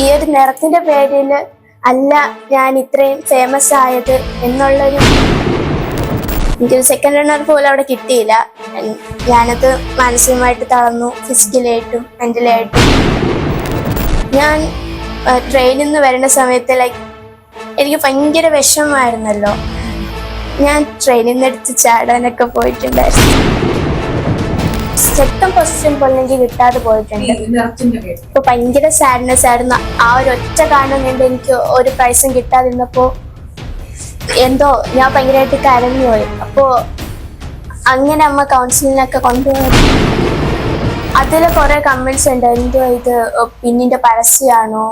ഈ ഒരു നിറത്തിന്റെ പേരിൽ അല്ല ഞാൻ ഇത്രയും ഫേമസ് ആയത് എന്നുള്ളൊരു എനിക്കൊരു സെക്കൻഡ് റണ്ണർ പോലും അവിടെ കിട്ടിയില്ല. ഞാനത് മാനസികമായിട്ട് തളർന്നു ഫിസിക്കലായിട്ടും മെന്റലായിട്ടും ഞാൻ ട്രെയിനിൽ നിന്ന് വരുന്ന സമയത്ത് ലൈക്ക് എനിക്ക് ഭയങ്കര വിഷമമായിരുന്നല്ലോ. ഞാൻ ട്രെയിനിൽ നിന്ന് എടുത്ത് ചാടാനൊക്കെ പോയിട്ടുണ്ടായിരുന്നു. സെക്കൻഡ് പൊസിഷൻ പോലും എനിക്ക് കിട്ടാതെ പോയിട്ടുണ്ട്. ഇപ്പൊ ഭയങ്കര സാഡ്നെസ് ആയിരുന്നു. ആ ഒരു ഒറ്റ കാരണം കൊണ്ട് എനിക്ക് ഒരു പ്രൈസും കിട്ടാതിരുന്നപ്പോ എന്തോ ഞാൻ ഭയങ്കരമായിട്ട് കരഞ്ഞു പോയി. അപ്പോ അങ്ങനെ അമ്മ കൗൺസിലിനൊക്കെ കൊണ്ടുപോയി അതിൽ കുറെ കമന്റ്സ് ഉണ്ട്. എന്തോ ഇത് പിന്നിന്റെ പരസ്യമാണോ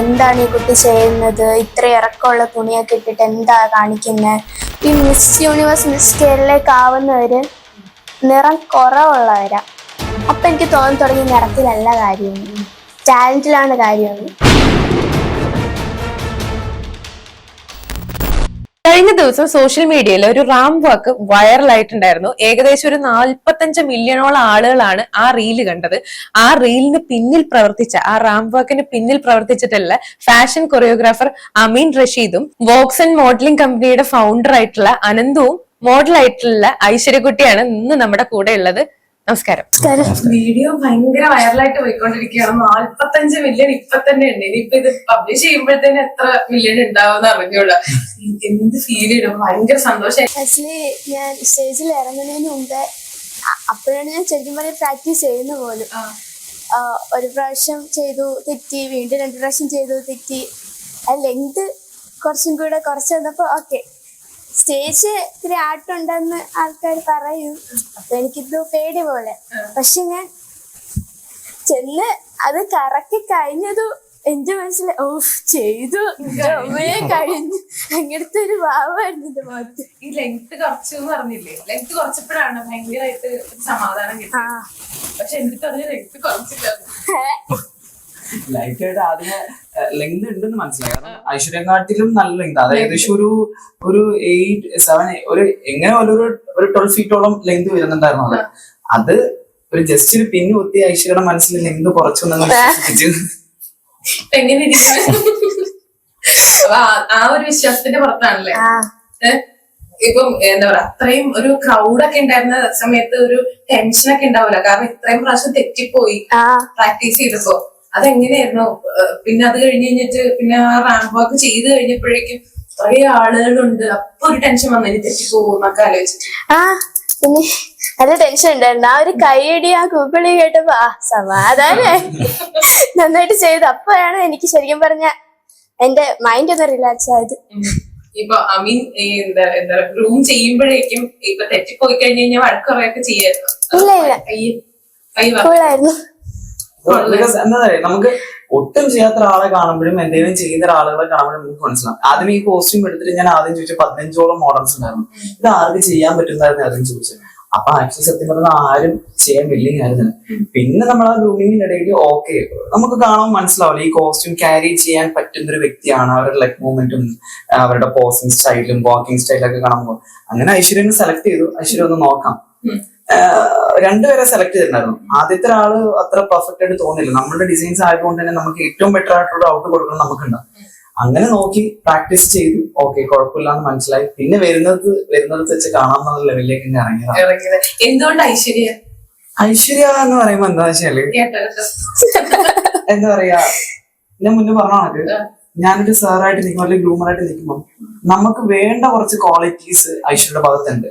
എന്താണ് ഈ കുട്ടി ചെയ്യുന്നത്? ഇത്ര ഇറക്കമുള്ള തുണിയൊക്കെ ഇട്ടിട്ട് എന്താ കാണിക്കുന്നത് ഈ മിസ് യൂണിവേഴ്സ് മിസ് കേരളയിലേക്ക് ആവുന്നവര് നിറം കുറവുള്ളവരാ. അപ്പൊ എനിക്ക് തോന്നി തുടങ്ങി നിറത്തിലല്ല കാര്യം. ടാലന്റിലാണ് കാര്യം. കഴിഞ്ഞ ദിവസം സോഷ്യൽ മീഡിയയിൽ ഒരു റാം വാക്ക് വൈറലായിട്ടുണ്ടായിരുന്നു. ഏകദേശം ഒരു നാൽപ്പത്തഞ്ച് മില്യണോളം ആളുകളാണ് ആ റീൽ കണ്ടത്. ആ റീലിന് പിന്നിൽ പ്രവർത്തിച്ച ആ റാം വർക്കിന് പിന്നിൽ പ്രവർത്തിച്ചിട്ടുള്ള ഫാഷൻ കൊറിയോഗ്രാഫർ അമീൻ റഷീദും വോക്സ് ആൻഡ് മോഡലിംഗ് കമ്പനിയുടെ ഫൗണ്ടർ ആയിട്ടുള്ള അനന്തുവും മോഡലായിട്ടുള്ള ഐശ്വര്യക്കുട്ടിയാണ് ഇന്ന് നമ്മുടെ കൂടെ ഉള്ളത്. നമസ്കാരം. വീഡിയോ ഭയങ്കര വൈറലായിട്ട് പോയിക്കൊണ്ടിരിക്കുകയാണ്. നാല്പത്തഞ്ച് മില്യൺ ഇപ്പൊ തന്നെ ഉണ്ട്. ഇനിയിപ്പൊ ഇത് പബ്ലിഷ് ചെയ്യുമ്പോഴത്തേന് എത്ര മില്യൺ ഉണ്ടാവും അറിഞ്ഞൂടാ എനിക്ക് എന്ത് ഫീൽ ചെയ്യണം. ഭയങ്കര സന്തോഷം. ആക്ച്വലി ഞാൻ സ്റ്റേജിൽ ഇറങ്ങുന്നതിന് മുമ്പേ അപ്പോഴാണ് ഞാൻ ശരിക്കും പറഞ്ഞാൽ പ്രാക്ടീസ് ചെയ്യുന്ന പോലും. ഒരു പ്രാവശ്യം ചെയ്തു തെറ്റി വീണ്ടും രണ്ടു പ്രാവശ്യം ചെയ്തു തെറ്റി. ആ ലെങ്ത് കുറച്ചും കൂടെ കുറച്ച് വന്നപ്പോ ഓക്കെ സ്റ്റേജ് ഇത്തിരി ആട്ടുണ്ടെന്ന് ആൾക്കാർ പറയും. അപ്പൊ എനിക്കിത് പേടി പോലെ. പക്ഷെ ഞാൻ ചെന്ന് അത് കറക്കി കഴിഞ്ഞതു എന്റെ മനസ്സിൽ ഓ ചെയ്തു. അമ്മയെ കഴിഞ്ഞു. അങ്ങനത്തെ ഒരു ഭാവമായിരുന്നു എന്റെ മുഖത്ത് ഈ ലെങ്ത് കുറച്ചു പറഞ്ഞില്ലേ? ലെങ്ത് കുറച്ചപ്പോഴാണ് ഭയങ്കരമായിട്ട് സമാധാനം കിട്ടുന്നത് പക്ഷെ എന്നിട്ട് പറഞ്ഞ ലെങ്ത് കുറച്ചില്ല. ലൈറ്റ് ആയിട്ട് ആദ്യമേ ലെങ്ത് ഉണ്ടെന്ന് മനസ്സിലായി. കാരണം ഐശ്വര്യങ്കാട്ടിലും നല്ല ലെങ്ത് അത് ഏകദേശം ഒരു ഒരു എയ്റ്റ് സെവൻ ഒരു എങ്ങനെ ഒരു ഒരു ട്വൽവ് ഫീറ്റോളം ലെങ്ത് വരുന്നുണ്ടായിരുന്നു അത് അത് ഒരു ജസ്റ്റ് ഒരു പിന്നു കുത്തി ഐശ്വര്യയുടെ മനസ്സിൽ ലെങ്ത് കുറച്ചു? ആ- ഒരു വിശ്വാസത്തിന്റെ പുറത്താണല്ലേ? ഇപ്പം എന്താ പറയാ അത്രയും ഒരു ക്രൗഡ് ഒക്കെ ഉണ്ടായിരുന്ന സമയത്ത് ഒരു ടെൻഷൻ ഒക്കെ ഉണ്ടാവില്ല. കാരണം ഇത്രയും പ്രാവശ്യം തെറ്റിപ്പോയി പ്രാക്ടീസ് ചെയ്തപ്പോ. അതെങ്ങനെയായിരുന്നു? പിന്നെ അത് കഴിഞ്ഞ് കഴിഞ്ഞിട്ട് പിന്നെ ആ റാമ്പ് വാക്ക് ചെയ്ത് കഴിഞ്ഞപ്പോഴേക്കും കുറെ ആളുകളുണ്ട്. അപ്പൊ ഒരു ടെൻഷൻ വന്നു. ഇനി തെറ്റിപ്പോകുന്നൊക്കെ ആലോചിച്ചിട്ട്. ആ പിന്നെ നല്ല ടെൻഷൻ ഉണ്ടായിരുന്നു. ആ ഒരു കൈയടി ആ കൂപ്പിളി കേട്ടപ്പോ ആ സമാധാനായി നന്നായിട്ട് ചെയ്തു. അപ്പോഴാണ് എനിക്ക് ശരിക്കും പറഞ്ഞ എന്റെ മൈൻഡ് ഒന്ന് റിലാക്സ് ആയത്. ഇപ്പൊ ഐ മീൻ എന്താ എന്താ റൂം ചെയ്യുമ്പോഴേക്കും ഇപ്പൊ തെറ്റിപ്പോയി കഴിഞ്ഞു കഴിഞ്ഞാൽ വഴക്കുറയൊക്കെ ചെയ്യായിരുന്നു. നമുക്ക് ഒട്ടും ചെയ്യാത്ത ഒരാളെ കാണുമ്പോഴും എന്തെങ്കിലും ചെയ്യുന്ന ഒരാളുകളെ കാണുമ്പോഴും നമുക്ക് മനസ്സിലാവും. ആദ്യം ഈ കോസ്റ്റ്യൂം എടുത്തിട്ട് ഞാൻ ആദ്യം ചോദിച്ചു പതിനഞ്ചോളം മോഡൽസ് ഉണ്ടായിരുന്നു. ഇത് ആർക്ക് ചെയ്യാൻ പറ്റുന്നതായിരുന്നു ആദ്യം ചോദിച്ചത്. അപ്പൊ ആക്ച്വലി സത്യം പറഞ്ഞാൽ ആരും ചെയ്യാൻ വില്ലിങ് ആയിരുന്നില്ല പിന്നെ നമ്മൾ ആ ഗ്രൂമിങ്ങിന്റെ ഇടയിൽ ഓക്കെ നമുക്ക് കാണാൻ മനസ്സിലാവില്ല. ഈ കോസ്റ്റ്യൂം ക്യാരി ചെയ്യാൻ പറ്റുന്ന ഒരു വ്യക്തിയാണ് അവരുടെ ലെഗ് മൂവ്മെന്റും അവരുടെ പോസിങ് സ്റ്റൈലും വാക്കിംഗ് സ്റ്റൈലൊക്കെ കാണുമ്പോൾ. അങ്ങനെ ഐശ്വര്യനെ സെലക്ട് ചെയ്തു. ഐശ്വര്യ ഒന്ന് നോക്കാം. രണ്ടുപേരെ സെലക്ട് ചെയ്തിട്ടുണ്ടായിരുന്നു. ആദ്യത്തെ ആൾ അത്ര പെർഫെക്റ്റ് ആയിട്ട് തോന്നില്ല നമ്മുടെ ഡിസൈൻസ് ആയതുകൊണ്ട് തന്നെ നമുക്ക് ഏറ്റവും ബെറ്റർ ആയിട്ടുള്ള ഔട്ട് കൊടുക്കണം നമുക്കുണ്ട്. അങ്ങനെ നോക്കി പ്രാക്ടീസ് ചെയ്തു. ഓക്കെ കുഴപ്പമില്ല എന്ന് മനസ്സിലായി. പിന്നെ വരുന്നത് വരുന്നിടത്ത് വെച്ച് കാണാമെന്നുള്ള ലെവലിലേക്ക് ഇറങ്ങിയതാണ് ഇറങ്ങിയത്. എന്തുകൊണ്ട് ഐശ്വര്യ? ഐശ്വര്യ എന്ന് പറയുമ്പോ എന്താ വെച്ചാൽ എന്താ പറയാ ഞാൻ മുന്നേ പറഞ്ഞ കണക്ക് ഞാനൊരു സാറായിട്ട് നിൽക്കുമ്പോൾ അല്ലെങ്കിൽ ഗ്രൂമറായിട്ട് നിൽക്കുമ്പോൾ നമുക്ക് വേണ്ട കുറച്ച് ക്വാളിറ്റീസ് ഐശ്വര്യയുടെ ഭാഗത്തുണ്ട്.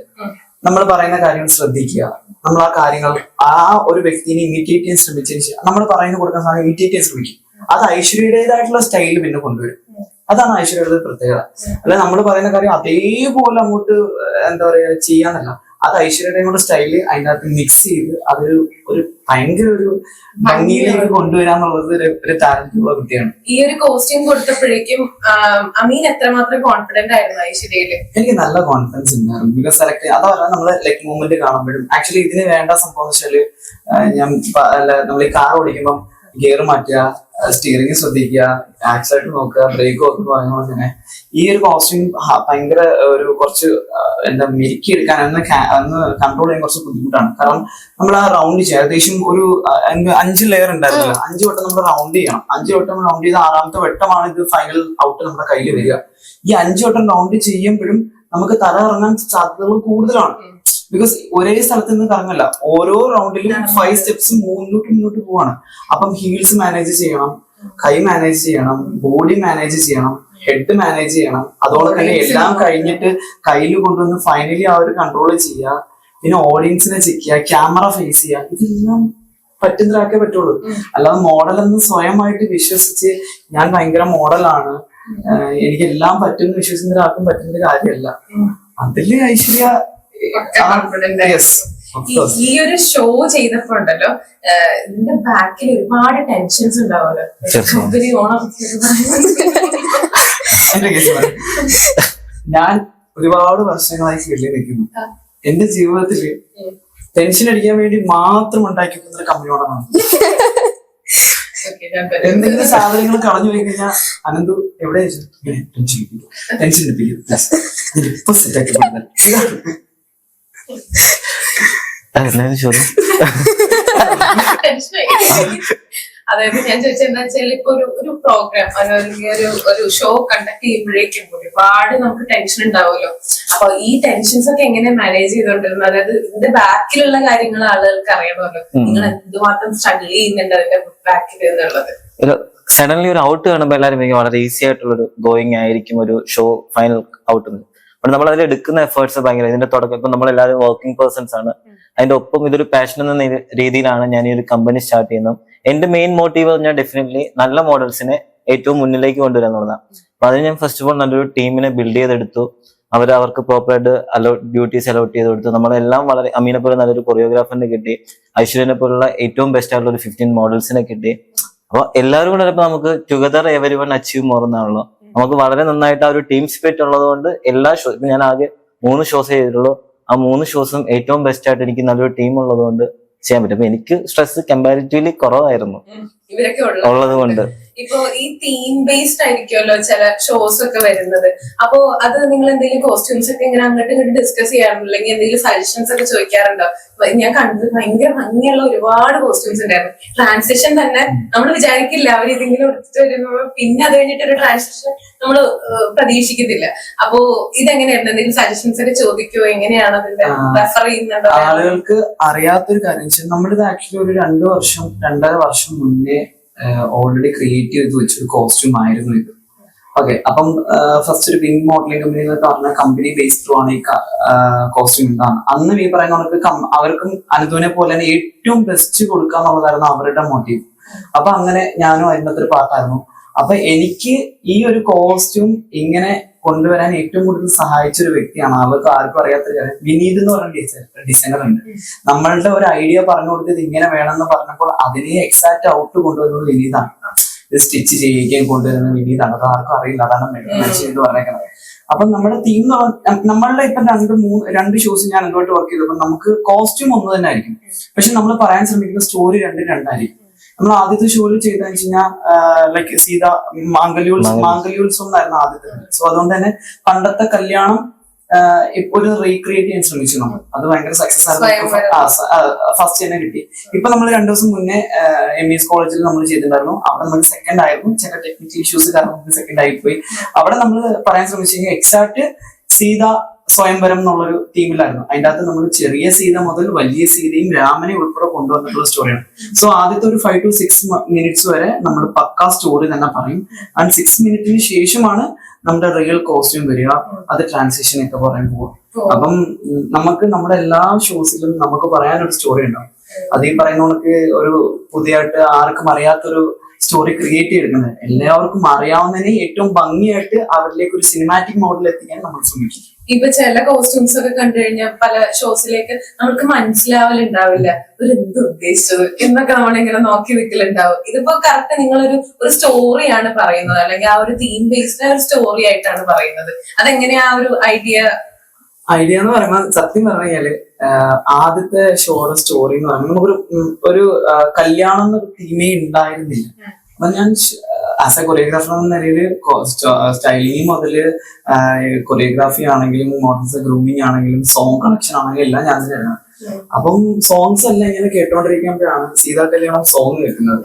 നമ്മൾ പറയുന്ന കാര്യങ്ങൾ ശ്രദ്ധിക്കുക. നമ്മൾ ആ കാര്യങ്ങൾ ആ ഒരു വ്യക്തിനെ ഇമിറ്റേറ്റ് ചെയ്യാൻ ശ്രമിച്ചതിന് നമ്മൾ പറയുന്ന കൊടുക്കുന്ന സാധനം ഇമിറ്റേറ്റ് ചെയ്യാൻ ശ്രമിക്കും. അത് ഐശ്വര്യയുടേതായിട്ടുള്ള സ്റ്റൈൽ പിന്നെ കൊണ്ടുവരും. അതാണ് ഐശ്വര്യയുടെ പ്രത്യേകത. അല്ലെ നമ്മൾ പറയുന്ന കാര്യം അതേപോലെ അങ്ങോട്ട് എന്താ പറയാ ചെയ്യാന്നല്ല. അത് ഐശ്വര്യയുടെ കൂടെ സ്റ്റൈൽ അതിന്റെ അകത്ത് മിക്സ് ചെയ്ത് അതൊരു ഒരു ഭയങ്കര ഒരു ഭംഗിയിലേക്ക് കൊണ്ടുവരാന്നുള്ളത് ഒരു താരത്തിലുള്ള കുട്ടിയാണ്. ഈ ഒരു കോസ്റ്റ്യൂം കൊടുത്തപ്പോഴേക്കും അമീൻ എത്രമാത്രം കോൺഫിഡന്റ് ആയിരുന്നു ഐശ്വര്യയിൽ? എനിക്ക് നല്ല കോൺഫിഡൻസ് ഉണ്ടായിരുന്നു. ബിക്കോസ് സെലക്ട് അതല്ല നമ്മൾ ലൈക്ക് മൂവ്മെന്റ് കാണുമ്പോഴും ആക്ച്വലി ഇതിന് വേണ്ട സംഭവം വെച്ചാൽ ഞാൻ നമ്മൾ ഈ കാർ ഓടിക്കുമ്പോൾ ഗിയർ മാറ്റുക സ്റ്റിയറിംഗ് ശ്രദ്ധിക്കുക ആക്സിലേറ്റർ നോക്കുക ബ്രേക്ക് നോക്കുക അങ്ങനെ തന്നെ ഈ ഒരു കോസ്റ്റ്യൂം ഭയങ്കര ഒരു കുറച്ച് എന്താ മെരുക്കി എടുക്കാൻ അന്ന് അന്ന് കൺട്രോൾ ചെയ്യാൻ കുറച്ച് ബുദ്ധിമുട്ടാണ്. കാരണം നമ്മൾ ആ റൗണ്ട് ചെയ്യുക ഏകദേശം ഒരു അഞ്ച് അഞ്ച് ലെയർ ഉണ്ടായിരുന്നില്ല. അഞ്ച് വട്ടം നമ്മൾ റൗണ്ട് ചെയ്യണം. അഞ്ച് വട്ടം റൗണ്ട് ചെയ്ത ആറാമത്തെ വട്ടമാണ് ഇത് ഫൈനൽ ഔട്ട് നമ്മുടെ കയ്യിൽ വരിക. ഈ അഞ്ച് വട്ടം റൗണ്ട് ചെയ്യുമ്പോഴും നമുക്ക് തല ഇറങ്ങാൻ സാധ്യതകൾ കൂടുതലാണ്. ബിക്കോസ് ഒരേ സ്ഥലത്ത് നിന്ന് കറങ്ങല്ല. ഓരോ റൗണ്ടിലും ഫൈവ് സ്റ്റെപ്സ് മുന്നോട്ട് മുന്നോട്ട് പോവാണ്. അപ്പം ഹീൽസ് മാനേജ് ചെയ്യണം കൈ മാനേജ് ചെയ്യണം ബോഡി മാനേജ് ചെയ്യണം ഹെഡ് മാനേജ് ചെയ്യണം. അതോടെ തന്നെ എല്ലാം കഴിഞ്ഞിട്ട് കയ്യിൽ കൊണ്ടുവന്ന് ഫൈനലി ആ ഒരു കൺട്രോൾ ചെയ്യുക. പിന്നെ ഓഡിയൻസിനെ ചെക്ക് ചെയ്യുക ക്യാമറ ഫേസ് ചെയ്യുക. ഇതെല്ലാം പറ്റുന്നതാക്കേ പറ്റുള്ളൂ. അല്ലാതെ മോഡൽ എന്ന് സ്വയമായിട്ട് വിശ്വസിച്ച് ഞാൻ ഭയങ്കര മോഡലാണ് എനിക്ക് എല്ലാം പറ്റുന്ന വിശ്വസിക്കുന്ന ഒരാൾക്കും പറ്റുന്ന ഒരു കാര്യമല്ല. അതിൽ ഐശ്വര്യ. യെസ് ഈ- ഒരു ഷോ ചെയ്തപ്പോ ഉണ്ടല്ലോ ഇതിന്റെ ബാക്കിൽ ഒരുപാട് ടെൻഷൻസ് ഉണ്ടാവുമല്ലോ. കമ്പനി ഞാൻ ഒരുപാട് വർഷങ്ങളായി ഫീൽഡിൽ നിൽക്കുന്നു. എന്റെ ജീവിതത്തിൽ ടെൻഷൻ അടിക്കാൻ വേണ്ടി മാത്രം ഉണ്ടാക്കി വെക്കുന്ന ഒരു ഓണമാണ്. എന്തെങ്കിലും സാധനങ്ങൾ കളഞ്ഞു പോയി കഴിഞ്ഞാൽ അനന്തു എവിടെ ടെൻഷൻ ടെൻഷൻ ഇപ്പൊ സെറ്റാക്കി കൊടുക്കാൻ. ഇതാണ്. എന്നാലും ചോദ്യം അതായത് ഞാൻ ചോദിച്ച എന്താ വെച്ചാൽ ഇപ്പൊ ഒരു ഒരു പ്രോഗ്രാം അല്ലെങ്കിൽ ഒരു ഒരു ഷോ കണ്ടക്ട് ചെയ്യുമ്പോഴേക്കും ഒരുപാട് നമുക്ക് ടെൻഷൻ ഉണ്ടാവുമല്ലോ. അപ്പൊ ഈ ടെൻഷൻസ് ഒക്കെ എങ്ങനെ മാനേജ് ചെയ്തോണ്ടിരുന്നത് അതായത് ഇതിന്റെ ബാക്കിലുള്ള കാര്യങ്ങൾ ആളുകൾക്ക് അറിയണമല്ലോ നിങ്ങൾ എന്തുമാത്രം സ്ട്രഗിൾ ചെയ്യുന്നുണ്ട് അതിന്റെ ബാക്കിൽ എന്നുള്ളത്. സഡൻലി ഒരു ഔട്ട് കാണുമ്പോൾ എല്ലാവരും വളരെ ഈസി ആയിട്ടുള്ള ഒരു ഗോയിങ് ആയിരിക്കും ഒരു ഷോ ഫൈനൽ ഔട്ട് ബട്ട് നമ്മൾ അതിൽ എടുക്കുന്ന എഫേർട്സ് ഭയങ്കര ഇതിന്റെ തുടക്കം ഇപ്പൊ നമ്മൾ എല്ലാവരും വർക്കിംഗ് പേഴ്സൺസ് ആണ്. അതിന്റെ ഒപ്പം ഇതൊരു പാഷൻ എന്ന രീതിയിലാണ് ഞാൻ ഈ ഒരു കമ്പനി സ്റ്റാർട്ട് ചെയ്യുന്നത്. എന്റെ മെയിൻ മോട്ടീവ് ഞാൻ ഡെഫിനറ്റ്ലി നല്ല മോഡൽസിനെ ഏറ്റവും മുന്നിലേക്ക് കൊണ്ടുവരാൻ എന്നുള്ളതാണ് അപ്പൊ അതിന് ഞാൻ ഫസ്റ്റ് ഓഫ് ഓൾ നല്ലൊരു ടീമിനെ ബിൽഡ് ചെയ്തെടുത്തു. അവർ അവർക്ക് പ്രോപ്പറായിട്ട് അലോട്ട് ഡ്യൂട്ടീസ് അലോട്ട് ചെയ്ത് കൊടുത്തു. നമ്മളെല്ലാം വളരെ അമീനെ പോലെ നല്ലൊരു കൊറിയോഗ്രാഫറിനെ കിട്ടി. ഐശ്വര്യനെ പോലുള്ള ഏറ്റവും ബെസ്റ്റ് ആയിട്ടുള്ള ഒരു ഫിഫ്റ്റീൻ മോഡൽസിനെ കിട്ടി. അപ്പൊ എല്ലാവരും കൂടെ നമുക്ക് together every one achieve more എന്നാണല്ലോ. നമുക്ക് വളരെ നന്നായിട്ട് ആ ഒരു ടീം സ്പിരിറ്റ് ഉള്ളത് കൊണ്ട് എല്ലാ ഷോ ഇപ്പൊ ഞാൻ ആകെ മൂന്ന് ഷോസ് ചെയ്തിട്ടുള്ളൂ. ആ മൂന്ന് ഷോസും ഏറ്റവും ബെസ്റ്റ് ആയിട്ട് എനിക്ക് നല്ലൊരു ടീം ഉള്ളത് കൊണ്ട് ചെയ്യാൻ പറ്റും. അപ്പൊ എനിക്ക് സ്ട്രെസ് കമ്പാരിറ്റീവ്ലി കുറവായിരുന്നു. ഇവരൊക്കെ ഉള്ളത്. കൊണ്ട്. ഇപ്പൊ ഈ തീം ബേസ്ഡ് ആയിരിക്കുമല്ലോ ചില ഷോസ് ഒക്കെ വരുന്നത്. അപ്പോ അത് നിങ്ങൾ എന്തെങ്കിലും കോസ്റ്റ്യൂംസ് ഒക്കെ ഇങ്ങനെ അങ്ങോട്ടും ഇങ്ങോട്ടും ഡിസ്കസ് ചെയ്യാറുണ്ടോ? അല്ലെങ്കിൽ എന്തെങ്കിലും സജഷൻസ് ഒക്കെ ചോദിക്കാറുണ്ടോ? ഞാൻ കണ്ടത് ഭയങ്കര ഭംഗിയുള്ള ഒരുപാട് കോസ്റ്റ്യൂംസ് ഉണ്ടായിരുന്നു. ട്രാൻസിഷൻ തന്നെ നമ്മൾ വിചാരിക്കില്ല. അവർ ഇതിങ്ങനെ എടുത്തിട്ട് വരുമ്പോൾ പിന്നെ അത് കഴിഞ്ഞിട്ട് ഒരു ട്രാൻസിഷൻ നമ്മൾ പ്രതീക്ഷിക്കുന്നില്ല. അപ്പോ ഇതെങ്ങനെയായിരുന്നു? എന്തെങ്കിലും സജഷൻസ് ഒക്കെ ചോദിക്കുവോ? എങ്ങനെയാണ് അതിന്റെ റെഫർ ചെയ്യുന്നുണ്ടോ ആളുകൾക്ക് അറിയാത്തൊരു കാര്യം. നമ്മളിത് ആക്ച്വലി ഒരു രണ്ടു വർഷം രണ്ടര വർഷം മുന്നേ ഓൾറെഡി ക്രിയേറ്റ് ചെയ്ത് വെച്ചൊരു കോസ്റ്റ്യൂം ആയിരുന്നു ഇത്. ഓക്കെ അപ്പം ഫസ്റ്റ് ഒരു വിങ് മോഡലിംഗ് കമ്പനി എന്ന് പറഞ്ഞ കമ്പനി ബേസ്ഡ് ആണ് ഈ കോസ്റ്റ്യൂം ഉണ്ടാകുന്നത് അന്ന് ഈ പറയുന്ന അവർക്ക് അവർക്കും അനുദുവിനെ പോലെ തന്നെ ഏറ്റവും ബെസ്റ്റ് കൊടുക്കുക എന്നുള്ളതായിരുന്നു അവരുടെ മോട്ടീവ് അപ്പൊ അങ്ങനെ ഞാനും അതിനകത്തൊരു പാർട്ടായിരുന്നു അപ്പൊ എനിക്ക് ഈ ഒരു കോസ്റ്റ്യൂം ഇങ്ങനെ കൊണ്ടുവരാൻ ഏറ്റവും കൂടുതൽ സഹായിച്ച ഒരു വ്യക്തിയാണ്. അവർക്ക് ആർക്കും അറിയാത്ത കാര്യം വിനീത് എന്ന് പറഞ്ഞ ഡിസൈനർ ഉണ്ട് നമ്മളുടെ ഒരു ഐഡിയ പറഞ്ഞു കൊടുത്തത് ഇങ്ങനെ വേണമെന്ന് പറഞ്ഞപ്പോൾ അതിനെ എക്സാക്ട് ഔട്ട് കൊണ്ടുവന്നത് വിനീതാണ്. ഇത് സ്റ്റിച്ച് ചെയ്യിക്കാൻ കൊണ്ടുവരുന്നത് വിനീതാണ്. അത് ആർക്കും അറിയില്ല. അതാണ് മെഡിറ്റേഷൻ എന്ന് പറഞ്ഞേക്കുന്നത് അപ്പൊ നമ്മുടെ തീം നമ്മളുടെ ഇപ്പൊ രണ്ട് മൂന്ന് രണ്ട് ഷോസ് ഞാൻ എന്തുമായിട്ട് വർക്ക് ചെയ്തപ്പോൾ നമുക്ക് കോസ്റ്റ്യൂം ഒന്ന് തന്നെ ആയിരിക്കും. പക്ഷെ നമ്മൾ പറയാൻ ശ്രമിക്കുന്ന സ്റ്റോറി രണ്ട് രണ്ടായിരിക്കും. നമ്മൾ ആദ്യത്തെ ഷോയിൽ വെച്ച് കഴിഞ്ഞാൽ ലൈക്ക് സീത മാംഗല്യോത്സവം. മാംഗല്യോത്സവം എന്നായിരുന്നു ആദ്യത്തെ. സോ അതുകൊണ്ട് തന്നെ പണ്ടത്തെ കല്യാണം ഒരു റീക്രിയേറ്റ് ചെയ്യാൻ ശ്രമിച്ചു നമ്മൾ. അത് ഭയങ്കര സക്സസ് ആയിരുന്നു. ഫസ്റ്റ് തന്നെ കിട്ടി. ഇപ്പൊ നമ്മൾ രണ്ടു ദിവസം മുന്നേ എം ഇ എസ് കോളേജിൽ നമ്മൾ ചെയ്തിട്ടുണ്ടായിരുന്നു. അവിടെ നമ്മൾ സെക്കൻഡ് ആയിരുന്നു. ചില ടെക്നിക്കൽ ഇഷ്യൂസ് കാരണം നമുക്ക് സെക്കൻഡ് ആയിപ്പോയി. അവിടെ നമ്മൾ പറയാൻ ശ്രമിച്ചു കഴിഞ്ഞാൽ എക്സാക്ട് സീത സ്വയംവരം എന്നുള്ളൊരു ടീമിലായിരുന്നു അതിന്റെ അകത്ത് നമ്മൾ ചെറിയ സീത മുതൽ വലിയ സീതയും രാമനെ ഉൾപ്പെടെ കൊണ്ടുവന്നിട്ടുള്ള സ്റ്റോറിയാണ് സോ ആദ്യത്തെ ഒരു ഫൈവ് ടു സിക്സ് മിനിറ്റ്സ് വരെ നമ്മൾ പക്കാ സ്റ്റോറി തന്നെ പറയും. ആൻഡ് സിക്സ് മിനിറ്റിന് ശേഷമാണ് നമ്മുടെ റിയൽ കോസ്റ്റ്യൂം വരിക. അത് ട്രാൻസിഷൻ ഒക്കെ പറയാൻ പോകും അപ്പം നമുക്ക് നമ്മുടെ എല്ലാ ഷോസിലും നമുക്ക് പറയാനൊരു സ്റ്റോറി ഉണ്ടാവും. അത് ഈ പറയുന്ന കണക്ക് ഒരു പുതിയതായിട്ട് ആർക്കും അറിയാത്തൊരു സ്റ്റോറി ക്രിയേറ്റ് ചെയ്തെടുക്കുന്നത് എല്ലാവർക്കും അറിയാവുന്നതിനെ ഏറ്റവും ഭംഗിയായിട്ട് അവരിലേക്ക് ഒരു സിനിമാറ്റിക് മോഡൽ എത്തിക്കാൻ നമ്മൾ ശ്രമിക്കും. ഇപ്പൊ ചില കോസ്റ്റ്യൂംസ് ഒക്കെ കണ്ടു കഴിഞ്ഞാൽ പല ഷോസിലേക്ക് നമുക്ക് മനസ്സിലാവലുണ്ടാവില്ല. ഒരു എന്ത് ഉദ്ദേശിച്ചത് എന്നൊക്കെ നമ്മളിങ്ങനെ നോക്കി നിൽക്കലുണ്ടാവും ഇതിപ്പോ കറക്റ്റ് നിങ്ങളൊരു ഒരു സ്റ്റോറിയാണ് പറയുന്നത്. അല്ലെങ്കിൽ ആ ഒരു തീം ബേസ്ഡ് ഒരു സ്റ്റോറി ആയിട്ടാണ് പറയുന്നത്. അതെങ്ങനെയാ ആ ഒരു ഐഡിയ ഐഡിയ എന്ന് പറയുമ്പോൾ സത്യം പറഞ്ഞു കഴിഞ്ഞാൽ ആദ്യത്തെ ഷോയുടെ സ്റ്റോറി എന്ന് പറയുമ്പോൾ നമുക്കൊരു ഒരു കല്യാണം എന്നൊരു തീമേ ഉണ്ടായിരുന്നില്ല. അപ്പൊ ഞാൻ ആസ് എ കൊറിയോഗ്രാഫർ എന്ന നിലയിൽ സ്റ്റൈലിംഗ് മുതൽ കൊറിയോഗ്രാഫി ആണെങ്കിലും മോഡൽസ് ഗ്രൂമിങ് ആണെങ്കിലും സോങ് കളക്ഷൻ ആണെങ്കിലും എല്ലാം ഞാൻ തന്നെയാണ് അപ്പം സോങ്സ് എല്ലാം ഇങ്ങനെ കേട്ടോണ്ടിരിക്കുമ്പോഴാണ് സീതാ കല്യാണം സോങ് കേൾക്കുന്നത്.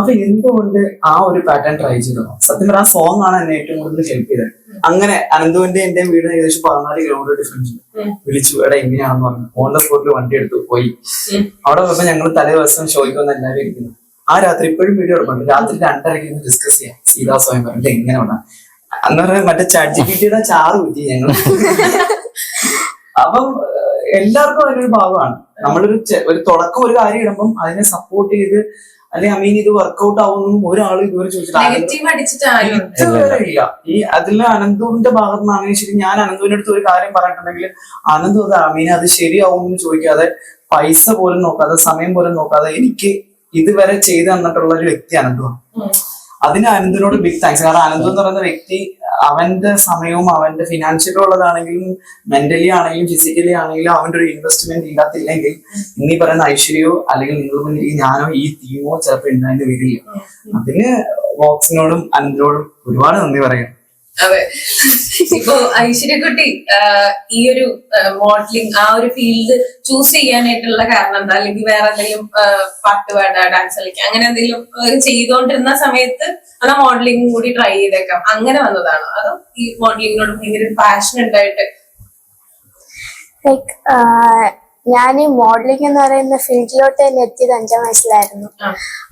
അപ്പൊ എന്തുകൊണ്ട് ആ ഒരു പാറ്റേൺ ട്രൈ ചെയ്തു? സത്യം പറഞ്ഞാൽ ആ സോങ് ആണ് എന്നെ ഏറ്റവും കൂടുതൽ ഹെൽപ്പ് ചെയ്തത്. അങ്ങനെ അനന്തുവിന്റെ എന്റെ വീട് ഏകദേശം പതിനാല് കിലോമീറ്റർ ഡിഫറൻസ് ഉണ്ട്. വിളിച്ചു എടാ എങ്ങനെയാണെന്ന് പറഞ്ഞു. ഓൺ ദ സ്പോട്ടിൽ വണ്ടി എടുത്തു പോയി. അവിടെ വന്നപ്പോ ഞങ്ങൾ തലേ ദിവസം ഷോയ്ക്ക് വന്ന് എല്ലാവരും ഇരിക്കുന്നു. ആ രാത്രി ഇപ്പോഴും വീഡിയോ എടുക്കുന്നുണ്ട്. രാത്രി രണ്ടരയ്ക്ക് ഇരുന്ന് ഡിസ്കസ് ചെയ്യാം. സീതാ സ്വയം പറഞ്ഞിട്ട് എങ്ങനെ വേണം അന്ന് പറഞ്ഞാൽ മറ്റേ ചാറ്റ് ജി പി ടിയുടെ ചാറ് കുറ്റി ഞങ്ങൾ അപ്പം എല്ലാവർക്കും അതിനൊരു ഭാഗമാണ്. നമ്മളൊരു ഒരു തുടക്കം ഒരു കാര്യം ഇടുമ്പം അതിനെ സപ്പോർട്ട് ചെയ്ത് അല്ലെങ്കിൽ അമീൻ മീൻ ഇത് വർക്ക്ഔട്ട് ആവുന്നു ഒരാൾ ഇതുവരെ ചോദിച്ചിട്ടില്ല. ഈ അതിൽ അനന്തുവിന്റെ ഭാഗത്ത് നിന്നാണെങ്കിൽ ശരി ഞാൻ അനന്തുവിന്റെ അടുത്ത് ഒരു കാര്യം പറഞ്ഞിട്ടുണ്ടെങ്കിൽ അനന്തു അത് അമീൻ അത് ശരിയാവും എന്ന് ചോദിക്കാതെ പൈസ പോലും നോക്കാതെ സമയം പോലും നോക്കാതെ എനിക്ക് ഇതുവരെ ചെയ്തു തന്നിട്ടുള്ള ഒരു വ്യക്തി അനന്തുവാണ്. അതിന് അനന്തിനോട് ബിഗ് താങ്ക്സ് കാരണം അനന്ത് എന്ന് പറയുന്ന വ്യക്തി അവന്റെ സമയവും അവന്റെ ഫിനാൻഷ്യലും ഉള്ളതാണെങ്കിലും മെന്റലി ആണെങ്കിലും ഫിസിക്കലി ആണെങ്കിലും അവന്റെ ഒരു ഇൻവെസ്റ്റ്മെന്റ് ഇല്ലാത്തില്ലെങ്കിൽ ഇന്നീ പറയുന്ന ഐശ്വര്യോ അല്ലെങ്കിൽ നിങ്ങൾ മുന്നിൽ ഞാനോ ഈ തീമോ ചിലപ്പോൾ ഉണ്ടായിട്ട് വരില്ല. അതിന് ബോക്സിനോടും അനന്തിനോടും ഒരുപാട് നന്ദി പറയാം അതെ. ഇപ്പൊ ഐശ്വര്യക്കുട്ടി ഈ ഒരു മോഡലിംഗ് ആ ഒരു ഫീൽഡ് ചൂസ് ചെയ്യാനായിട്ടുള്ള കാരണം എന്താ? അല്ലെങ്കിൽ വേറെ എന്തെങ്കിലും പാട്ട് പാടുക ഡാൻസ് കളിക്കുക അങ്ങനെ എന്തെങ്കിലും ചെയ്തുകൊണ്ടിരുന്ന സമയത്ത് ആ മോഡലിംഗ് കൂടി ട്രൈ ചെയ്തേക്കാം. അങ്ങനെ വന്നതാണോ? അതോ ഈ മോഡലിംഗിനോട് ഭയങ്കര പാഷൻ ഉണ്ടായിട്ട്? ലൈക്ക് ഞാൻ ഈ മോഡലിംഗ് എന്ന് പറയുന്ന ഫീൽഡിലോട്ട് തന്നെ എത്തിയത് അഞ്ചാം വയസ്സിലായിരുന്നു.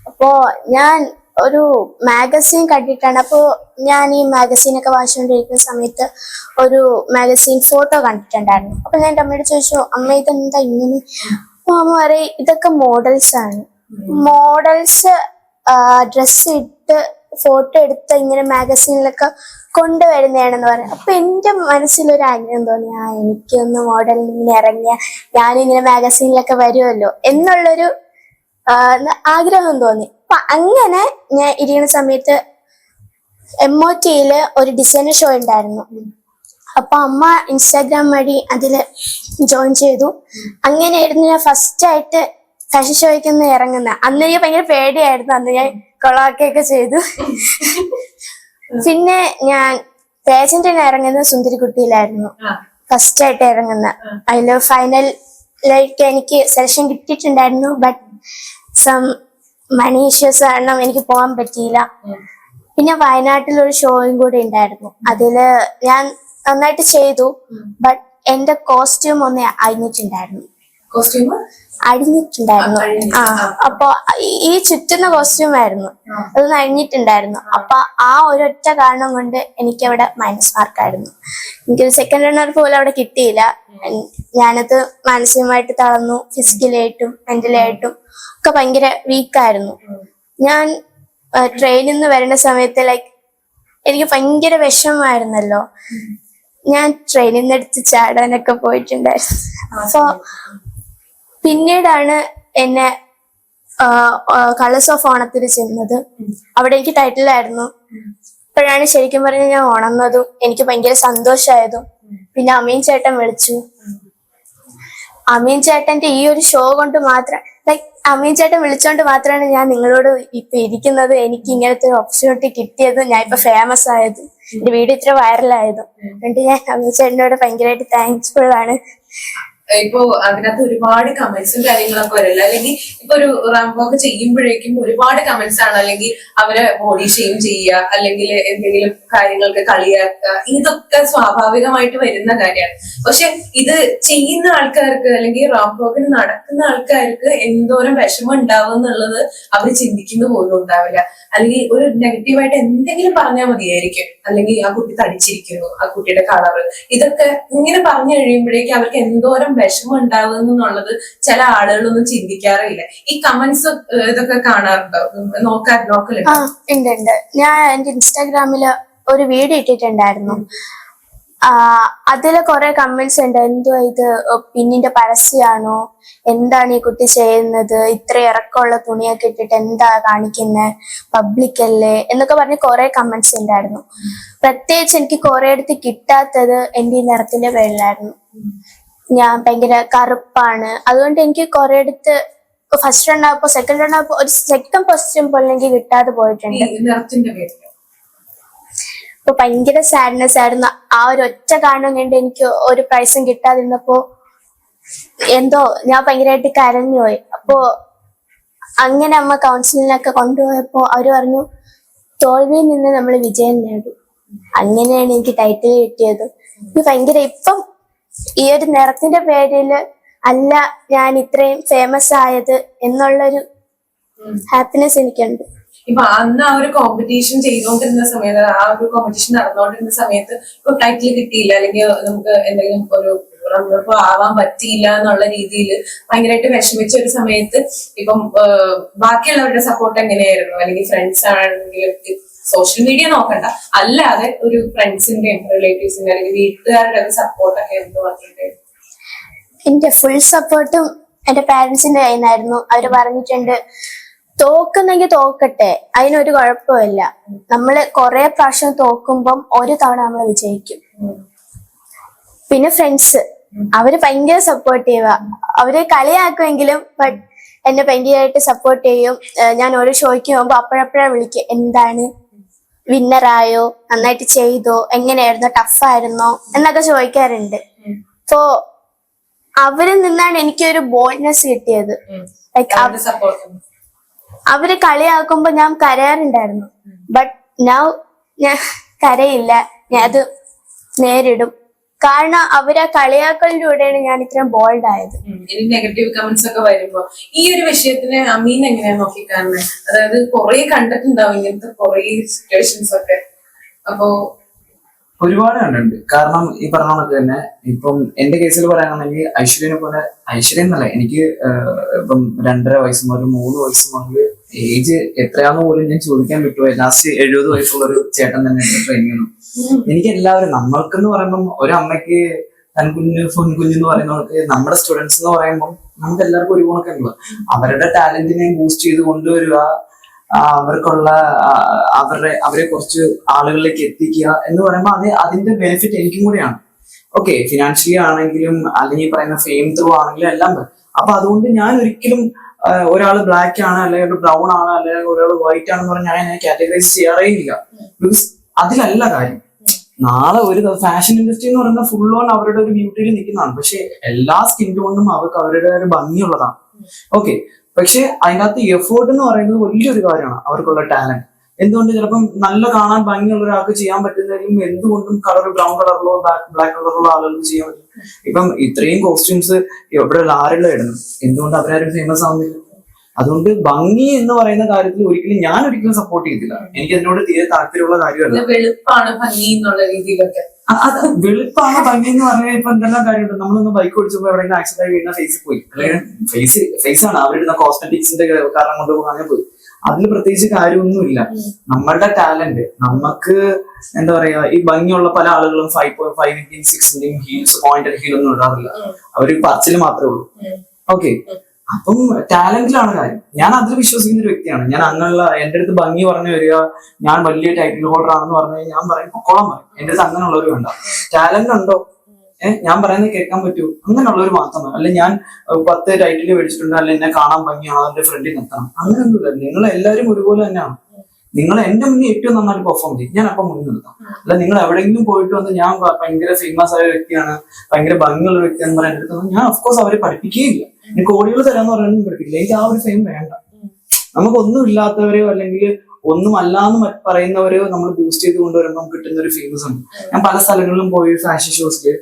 അപ്പോ ഞാൻ ഒരു മാഗസിൻ കണ്ടിട്ടാണ്. അപ്പോൾ ഞാൻ ഈ മാഗസീനൊക്കെ വായിച്ചുകൊണ്ടിരിക്കുന്ന സമയത്ത് ഒരു മാഗസീൻ ഫോട്ടോ കണ്ടിട്ടുണ്ടായിരുന്നു. അപ്പൊ ഞാൻ എന്റെ അമ്മയോട് ചോദിച്ചു അമ്മ ഇതെന്താ ഇങ്ങനെ? അമ്മ പറയും ഇതൊക്കെ മോഡൽസ് ആണ്. മോഡൽസ് ഡ്രസ്സ് ഇട്ട് ഫോട്ടോ എടുത്ത് ഇങ്ങനെ മാഗസീനിലൊക്കെ കൊണ്ടുവരുന്നതാണെന്ന് പറയാം. അപ്പൊ എന്റെ മനസ്സിലൊരു ആഗ്രഹം തോന്നി ആ എനിക്കൊന്ന് മോഡലിൽ ഇങ്ങനെ ഇറങ്ങിയ ഞാനിങ്ങനെ മാഗസീനിലൊക്കെ വരുമല്ലോ എന്നുള്ളൊരു ആഗ്രഹം തോന്നി. അപ്പൊ അങ്ങനെ ഞാൻ ഇരിക്കുന്ന സമയത്ത് എം ഒ ടിയിൽ ഒരു ഡിസൈനർ ഷോ ഉണ്ടായിരുന്നു. അപ്പൊ അമ്മ ഇൻസ്റ്റാഗ്രാം വഴി അതിൽ ജോയിൻ ചെയ്തു. അങ്ങനെയായിരുന്നു ഞാൻ ഫസ്റ്റ് ആയിട്ട് ഫാഷൻ ഷോയ്ക്ക് ഒന്ന് ഇറങ്ങുന്നത് അന്ന് എനിക്ക് ഭയങ്കര പേടിയായിരുന്നു. അന്ന് ഞാൻ കൊളാക്കൊക്കെ ചെയ്തു. പിന്നെ ഞാൻ പേജന്റിന് ഇറങ്ങുന്നത് സുന്ദരിക്കുട്ടിയിലായിരുന്നു. കുട്ടിയിലായിരുന്നു ഫസ്റ്റ് ആയിട്ട് ഇറങ്ങുന്ന. അതിൽ ഫൈനലിലേക്ക് എനിക്ക് സെലക്ഷൻ കിട്ടിയിട്ടുണ്ടായിരുന്നു. ബട്ട് സം മണി ഇഷ്യൂസ് കാരണം എനിക്ക് പോകാൻ പറ്റിയില്ല. പിന്നെ വയനാട്ടിൽ ഒരു ഷോയും കൂടി ഉണ്ടായിരുന്നു. അതിൽ ഞാൻ നന്നായിട്ട് ചെയ്തു. ബട്ട് എന്റെ കോസ്റ്റ്യൂം ഒന്ന് അഴിഞ്ഞിട്ടുണ്ടായിരുന്നു. അഴിഞ്ഞിട്ടുണ്ടായിരുന്നു. ആ. അപ്പൊ ഈ- ചുറ്റുന്ന കോസ്റ്റ്യൂം ആയിരുന്നു. അതൊന്ന് അഴിഞ്ഞിട്ടുണ്ടായിരുന്നു. അപ്പൊ ആ ഒരൊറ്റ കാരണം കൊണ്ട് എനിക്ക് അവിടെ മൈനസ് മാർക്കായിരുന്നു എനിക്കൊരു സെക്കൻഡ് റണ്ണർ പോലും അവിടെ കിട്ടിയില്ല. ഞാനത് മാനസികമായിട്ട് തളർന്നു. ഫിസിക്കലായിട്ടും മെന്റലായിട്ടും ഒക്കെ ഭയങ്കര വീക്കായിരുന്നു ഞാൻ ട്രെയിനിൽ നിന്ന് വരുന്ന സമയത്ത് ലൈക്ക് എനിക്ക് ഭയങ്കര വിഷമമായിരുന്നല്ലോ. ഞാൻ ട്രെയിനിൽ നിന്ന് എടുത്ത് ചാടാനൊക്കെ പോയിട്ടുണ്ടായിരുന്നു. സോ പിന്നീടാണ് എന്നെ കളേഴ്സ് ഓഫ് ഓണത്തിന് ചെന്നത്. അവിടെ എനിക്ക് ടൈറ്റിലായിരുന്നു അപ്പോഴാണ് ശരിക്കും പറഞ്ഞാൽ ഞാൻ ഉണർന്നതും എനിക്ക് ഭയങ്കര സന്തോഷമായതും. പിന്നെ അമീൻ ചേട്ടൻ വിളിച്ചു. അമീൻ ചേട്ടന്റെ ഈ ഒരു ഷോ കൊണ്ട് മാത്രം ലൈക് അമീൻ ചേട്ടൻ വിളിച്ചോണ്ട് മാത്രമാണ് ഞാൻ നിങ്ങളോട് ഇപ്പൊ ഇരിക്കുന്നത്. എനിക്ക് ഇങ്ങനത്തെ ഒരു ഓപ്പർച്യൂണിറ്റി കിട്ടിയതും. ഞാൻ ഇപ്പൊ ഫേമസ് ആയതും. എന്റെ വീഡിയോ ഇത്ര വൈറലായതും അതുകൊണ്ട് ഞാൻ അമീൻ ചേട്ടനോട് ഭയങ്കരമായിട്ട് താങ്ക്സ്ഫുൾ ആണ്. ഇപ്പോ അതിനകത്ത് ഒരുപാട് കമന്റ്സും കാര്യങ്ങളൊക്കെ വരില്ല? അല്ലെങ്കിൽ ഇപ്പൊ ഒരു റാംബോക്ക് ചെയ്യുമ്പോഴേക്കും ഒരുപാട് കമന്റ്സ് ആണ്. അല്ലെങ്കിൽ അവരെ ബോഡി ഷെയിം ചെയ്യുക അല്ലെങ്കിൽ എന്തെങ്കിലും കാര്യങ്ങൾക്ക് കളിയാക്കുക ഇതൊക്കെ സ്വാഭാവികമായിട്ട് വരുന്ന കാര്യമാണ്. പക്ഷെ ഇത് ചെയ്യുന്ന ആൾക്കാർക്ക് അല്ലെങ്കിൽ റാംബോക്കിന് നടക്കുന്ന ആൾക്കാർക്ക് എന്തോരം വിഷമം ഉണ്ടാവും എന്നുള്ളത് അവർ ചിന്തിക്കുന്ന പോലും ഉണ്ടാവില്ല. അല്ലെങ്കിൽ ഒരു നെഗറ്റീവായിട്ട് എന്തെങ്കിലും പറഞ്ഞാൽ മതിയായിരിക്കും. അല്ലെങ്കിൽ ആ കുട്ടി തടിച്ചിരിക്കുന്നു ആ കുട്ടിയുടെ കളറ് ഇതൊക്കെ ഇങ്ങനെ പറഞ്ഞു കഴിയുമ്പോഴേക്കും അവർക്ക് എന്തോരം വിഷമം ഉണ്ടാവും എന്നുള്ളത് ചില ആളുകളൊന്നും ചിന്തിക്കാറില്ല. ഈ കമന്റ്സ് ഇതൊക്കെ കാണാറുണ്ടോ? നോക്കാൻ നോക്കലുണ്ടോ? ഉണ്ട് ഞാൻ എന്റെ ഇൻസ്റ്റാഗ്രാമിൽ ഒരു വീഡിയോ ഇട്ടിട്ടുണ്ടായിരുന്നു. അതിൽ കുറെ കമന്റ്സ് ഉണ്ട്. എന്തോ ഇത് പിന്നിന്റെ പരസ്യമാണോ? എന്താണ് ഈ കുട്ടി ചെയ്യുന്നത്? ഇത്ര ഇറക്കമുള്ള തുണിയൊക്കെ ഇട്ടിട്ട് എന്താ കാണിക്കുന്നത് പബ്ലിക് അല്ലേ? എന്നൊക്കെ പറഞ്ഞ് കുറെ കമന്റ്സ് ഉണ്ടായിരുന്നു. പ്രത്യേകിച്ച് എനിക്ക് കുറെ അടുത്ത് കിട്ടാത്തത് എന്റെ നിറത്തിന്റെ പേരിലായിരുന്നു. ഞാൻ ഭയങ്കര കറുപ്പാണ്. അതുകൊണ്ട് എനിക്ക് കുറെ അടുത്ത് ഫസ്റ്റ് റണ്ണായപ്പോ സെക്കൻഡ് റണ്ണായപ്പോ ഒരു സെക്കൻഡ് പൊസിഷൻ പോലും എനിക്ക് കിട്ടാതെ പോയിട്ടുണ്ട്. അപ്പൊ ഭയങ്കര സാഡ്നെസ് ആയിരുന്നു. ആ ഒരു ഒറ്റ കാരണം കണ്ട് എനിക്ക് ഒരു പ്രൈസും കിട്ടാതിരുന്നപ്പോ എന്തോ ഞാൻ ഭയങ്കരമായിട്ട് കരഞ്ഞുപോയി അപ്പോ അങ്ങനെ അമ്മ കൗൺസിലിനൊക്കെ കൊണ്ടുപോയപ്പോ അവർ പറഞ്ഞു തോൽവിയിൽ നിന്ന് നമ്മൾ വിജയം നേടും. അങ്ങനെയാണ് എനിക്ക് ടൈറ്റിൽ കിട്ടിയത്. ഭയങ്കര ഇപ്പം ഈ ഒരു നിറത്തിന്റെ പേരിൽ അല്ല ഞാൻ ഇത്രയും ഫേമസ് ആയത് എന്നുള്ളൊരു ഹാപ്പിനെസ് എനിക്കുണ്ട്. ഇപ്പൊ അന്ന് ആ ഒരു കോമ്പറ്റീഷൻ ചെയ്തുകൊണ്ടിരുന്ന സമയത്ത് ആ ഒരു കോമ്പറ്റീഷൻ നടന്നുകൊണ്ടിരുന്ന സമയത്ത് ഇപ്പൊ ടൈറ്റിൽ കിട്ടിയില്ല. അല്ലെങ്കിൽ നമുക്ക് എന്തെങ്കിലും ഒരു റണ്ണർപ്പ് ആവാൻ പറ്റിയില്ല എന്നുള്ള രീതിയിൽ ഭയങ്കരമായിട്ട് വിഷമിച്ച ഒരു സമയത്ത് ഇപ്പം ബാക്കിയുള്ളവരുടെ സപ്പോർട്ട് എങ്ങനെയായിരുന്നു? അല്ലെങ്കിൽ ഫ്രണ്ട്സ് ആണെങ്കിലും സോഷ്യൽ മീഡിയ നോക്കണ്ട. അല്ലാതെ ഒരു ഫ്രണ്ട്സിന്റെയും റിലേറ്റീവ്സിന്റെ അല്ലെങ്കിൽ വീട്ടുകാരുടെ ഒക്കെ സപ്പോർട്ടൊക്കെ എന്ത് പറഞ്ഞിട്ടുണ്ടായിരുന്നു എന്റെ ഫുൾ സപ്പോർട്ടും എന്റെ പാരന്റ്സിന്റെ കയ്യിൽ നിന്നായിരുന്നു അവർ പറഞ്ഞിട്ടുണ്ട് തോക്കുന്നെങ്കിൽ തോക്കട്ടെ അതിനൊരു കുഴപ്പമില്ല. നമ്മൾ കുറെ പ്രാവശ്യം തോക്കുമ്പം ഒരു തവണ നമ്മൾ വിജയിക്കും. പിന്നെ ഫ്രണ്ട്സ് അവർ ഭയങ്കര സപ്പോർട്ടീവാ അവർ കളിയാക്കുമെങ്കിലും ബട്ട് എന്നെ ഭയങ്കരമായിട്ട് സപ്പോർട്ട് ചെയ്യും. ഞാൻ ഓരോ ഷോയ്ക്ക് പോകുമ്പോ അപ്പോഴപ്പോഴാണ് വിളിക്കും എന്താണ്? വിന്നറായോ നന്നായിട്ട് ചെയ്തോ എങ്ങനെയായിരുന്നു ടഫായിരുന്നോ എന്നൊക്കെ ചോദിക്കാറുണ്ട്. സോ അവരിൽ നിന്നാണ് എനിക്കൊരു ബോൾഡ്നെസ് കിട്ടിയത്. ലൈക്ക് അവർ കളിയാക്കുമ്പോ ഞാൻ കരയാറുണ്ടായിരുന്നു. ബട്ട് നൗ ഞാൻ കരയില്ല. ഞാൻ അത് നേരിടും. കാരണം അവരെ കളിയാക്കലിലൂടെയാണ് ഞാൻ ഇത്രയും ബോൾഡ് ആയത്. ഇനി നെഗറ്റീവ് കമന്റ്സ് ഒക്കെ വരുമ്പോ ഈ ഒരു വിഷയത്തിന് അമീൻ എങ്ങനെയാ കാരണം അതായത് കുറെ കണ്ടിട്ടുണ്ടാവും ഇങ്ങനത്തെ കുറെ സിറ്റുവേഷൻസ് ഒക്കെ. അപ്പോ ഒരുപാട് കണ്ടുണ്ട് കാരണം ഈ പറഞ്ഞ കണക്ക് തന്നെ ഇപ്പം എന്റെ കേസിൽ പറയുകയാണെങ്കിൽ ഐശ്വര്യനെ പോലെ ഐശ്വര്യ എന്നല്ല എനിക്ക് ഇപ്പം രണ്ടര വയസ്സ് മുതൽ മൂന്ന് വയസ്സ് മുതൽ ഏജ് എത്രയാന്ന് പോലും ഞാൻ ചോദിക്കാൻ പറ്റുമോ ലാസ്റ്റ് എഴുപത് വയസ്സുള്ള ഒരു ചേട്ടൻ തന്നെ ട്രെയിനിങ് ഒന്നും എനിക്ക് എല്ലാവരും നമ്മൾക്ക് നമ്മൾക്കെന്ന് പറയുമ്പം ഒരമ്മയ്ക്ക് തൻകുഞ്ഞ് പൊൻകുഞ്ഞ് എന്ന് പറയുന്നവർക്ക് നമ്മുടെ സ്റ്റുഡൻസ് എന്ന് പറയുമ്പോൾ നമുക്ക് എല്ലാവർക്കും ഒരു കണക്കുണ്ടല്ലോ അവരുടെ ടാലന്റിനെ ബൂസ്റ്റ് ചെയ്ത് കൊണ്ടുവരിക അവർക്കുള്ള അവരുടെ അവരെ കുറച്ച് ആളുകളിലേക്ക് എത്തിക്കുക എന്ന് പറയുമ്പോൾ അത് അതിന്റെ ബെനിഫിറ്റ് എനിക്കും കൂടിയാണ്. ഓക്കെ ഫിനാൻഷ്യലി ആണെങ്കിലും അല്ലെങ്കിൽ പറയുന്ന ഫെയിം ത്രൂ ആണെങ്കിലും എല്ലാം. അപ്പൊ അതുകൊണ്ട് ഞാൻ ഒരിക്കലും ഒരാൾ ബ്ലാക്ക് ആണ് അല്ലെങ്കിൽ ബ്രൗൺ ആണ് അല്ലെങ്കിൽ ഒരാൾ വൈറ്റ് ആണെന്ന് പറഞ്ഞാൽ ഞാൻ കാറ്റഗറൈസ് ചെയ്യാറേ ഇല്ല ബിക്കോസ് അതിലല്ല കാര്യം. നാളെ ഒരു ഫാഷൻ ഇൻഡസ്ട്രി എന്ന് പറയുന്നത് ഫുൾ ഓൺ അവരുടെ ഒരു ബ്യൂട്ടിയിൽ നിൽക്കുന്നതാണ് പക്ഷെ എല്ലാ സ്കിൻ ടോണിനും അവർക്ക് അവരുടെ ഒരു ഭംഗിയുള്ളതാണ്. ഓക്കെ പക്ഷെ അതിനകത്ത് എഫേർട്ട് എന്ന് പറയുന്നത് വലിയൊരു കാര്യമാണ് അവർക്കുള്ള ടാലന്റ് എന്തുകൊണ്ട് ചിലപ്പം നല്ല കാണാൻ ഭംഗിയുള്ള ഒരാൾക്ക് ചെയ്യാൻ പറ്റുന്നതിലും എന്തുകൊണ്ടും കളർ ബ്രൗൺ കളറിലോ ബ്ലാക്ക് കളറിലോ ആളുകൾക്ക് ചെയ്യാൻ പറ്റും. ഇപ്പം ഇത്രയും കോസ്റ്റ്യൂംസ് ഇവിടെ ആരെല്ലാം ഇടുന്നു എന്തുകൊണ്ട് അവരാരും ഫേമസ് ആവുന്നില്ല? അതുകൊണ്ട് ഭംഗി എന്ന് പറയുന്ന കാര്യത്തിൽ ഒരിക്കലും ഞാൻ ഒരിക്കലും സപ്പോർട്ട് ചെയ്തില്ല. എനിക്ക് അതിനോട് തീരെ താല്പര്യമുള്ള കാര്യമല്ല. വെളുപ്പാണ് ഭംഗി എന്നുള്ള രീതിയിലൊക്കെ. അത് വെളുപ്പാണ് ഭംഗി എന്ന് പറഞ്ഞാൽ ഇപ്പൊ എന്തെല്ലാം കാര്യമുണ്ട്? നമ്മളൊന്ന് ബൈക്ക് ഓടിച്ചപ്പോ എവിടെയെങ്കിലും ആക്സിഡന്റ് ആയി വീണ ഫേസിൽ പോയി. അല്ലെങ്കിൽ ഫേസ് ഫേസ് ആണ്. അവരിടുന്ന കോസ്മെറ്റിക്സിന്റെ കാരണം കൊണ്ട് അങ്ങനെ പോയി. അതിൽ പ്രത്യേകിച്ച് കാര്യമൊന്നുമില്ല. നമ്മളുടെ ടാലന്റ് നമുക്ക് എന്താ പറയാ ഈ ഭംഗിയുള്ള പല ആളുകളും ഫൈവ് പോയിന്റ് ഫൈവ് ഇഞ്ചിൻ സിക്സ് ഇഞ്ചിൻ ഹീൽസ് പോയിന്റ് ഹീൽ ഒന്നും ഇടാറില്ല. അവർ പറച്ചിൽ മാത്രമേ ഉള്ളൂ. ഓക്കെ അപ്പം ടാലന്റിലാണ് കാര്യം. ഞാൻ അതിൽ വിശ്വസിക്കുന്ന ഒരു വ്യക്തിയാണ്. ഞാൻ അങ്ങനെയുള്ള എന്റെ അടുത്ത് ഭംഗി പറഞ്ഞു വരിക ഞാൻ വലിയ ടൈറ്റിൽ ഹോൾഡർ ആണെന്ന് പറഞ്ഞു ഞാൻ പറയും കൊക്കോളം പറയും. എന്റെ അടുത്ത് അങ്ങനെയുള്ളവർ വേണ്ട. ടാലന്റ് ഉണ്ടോ? ഞാൻ പറയുന്നത് കേൾക്കാൻ പറ്റൂ. അങ്ങനെയുള്ളവർ മാത്രം മതി. അല്ലെ ഞാൻ പത്ത് ടൈറ്റിൽ മേടിച്ചിട്ടുണ്ട് അല്ലെ എന്നെ കാണാൻ ഭംഗിയാണോ എന്റെ ഫ്രണ്ടിൽ നിർത്തണം. അങ്ങനെയൊന്നുമില്ല. നിങ്ങൾ എല്ലാവരും ഒരുപോലെ തന്നെയാണ്. നിങ്ങൾ എന്റെ മുന്നിൽ ഏറ്റവും നന്നായിട്ട് പെർഫോം ചെയ്യും. ഞാൻ അപ്പം മുന്നിൽ നിർത്താം. അല്ല നിങ്ങൾ എവിടെയെങ്കിലും പോയിട്ട് വന്ന് ഞാൻ ഭയങ്കര ഫേമസ് ആയ വ്യക്തിയാണ് ഭയങ്കര ഭംഗിയുള്ള വ്യക്തിയാണ് പറയാൻ എടുത്തത് ഞാൻ അഫ്കോഴ്സ് അവരെ പഠിപ്പിക്കുകയില്ല. എനിക്ക് കോടികൾ തരാന്ന് പറയുന്നത് പഠിപ്പിക്കില്ല. എനിക്ക് ആ ഒരു ഫെയിം വേണ്ട. നമുക്ക് ഒന്നും ഇല്ലാത്തവരെയോ അല്ലെങ്കിൽ ഒന്നും അല്ലാന്ന് പറയുന്നവരെയോ നമ്മൾ ബൂസ്റ്റ് ചെയ്ത് കൊണ്ടുവരുമ്പോൾ കിട്ടുന്ന ഒരു ഫേമസ് ഉണ്ട് ഞാൻ പല സ്ഥലങ്ങളിലും പോയി ഫാഷൻ ഷോസിൽ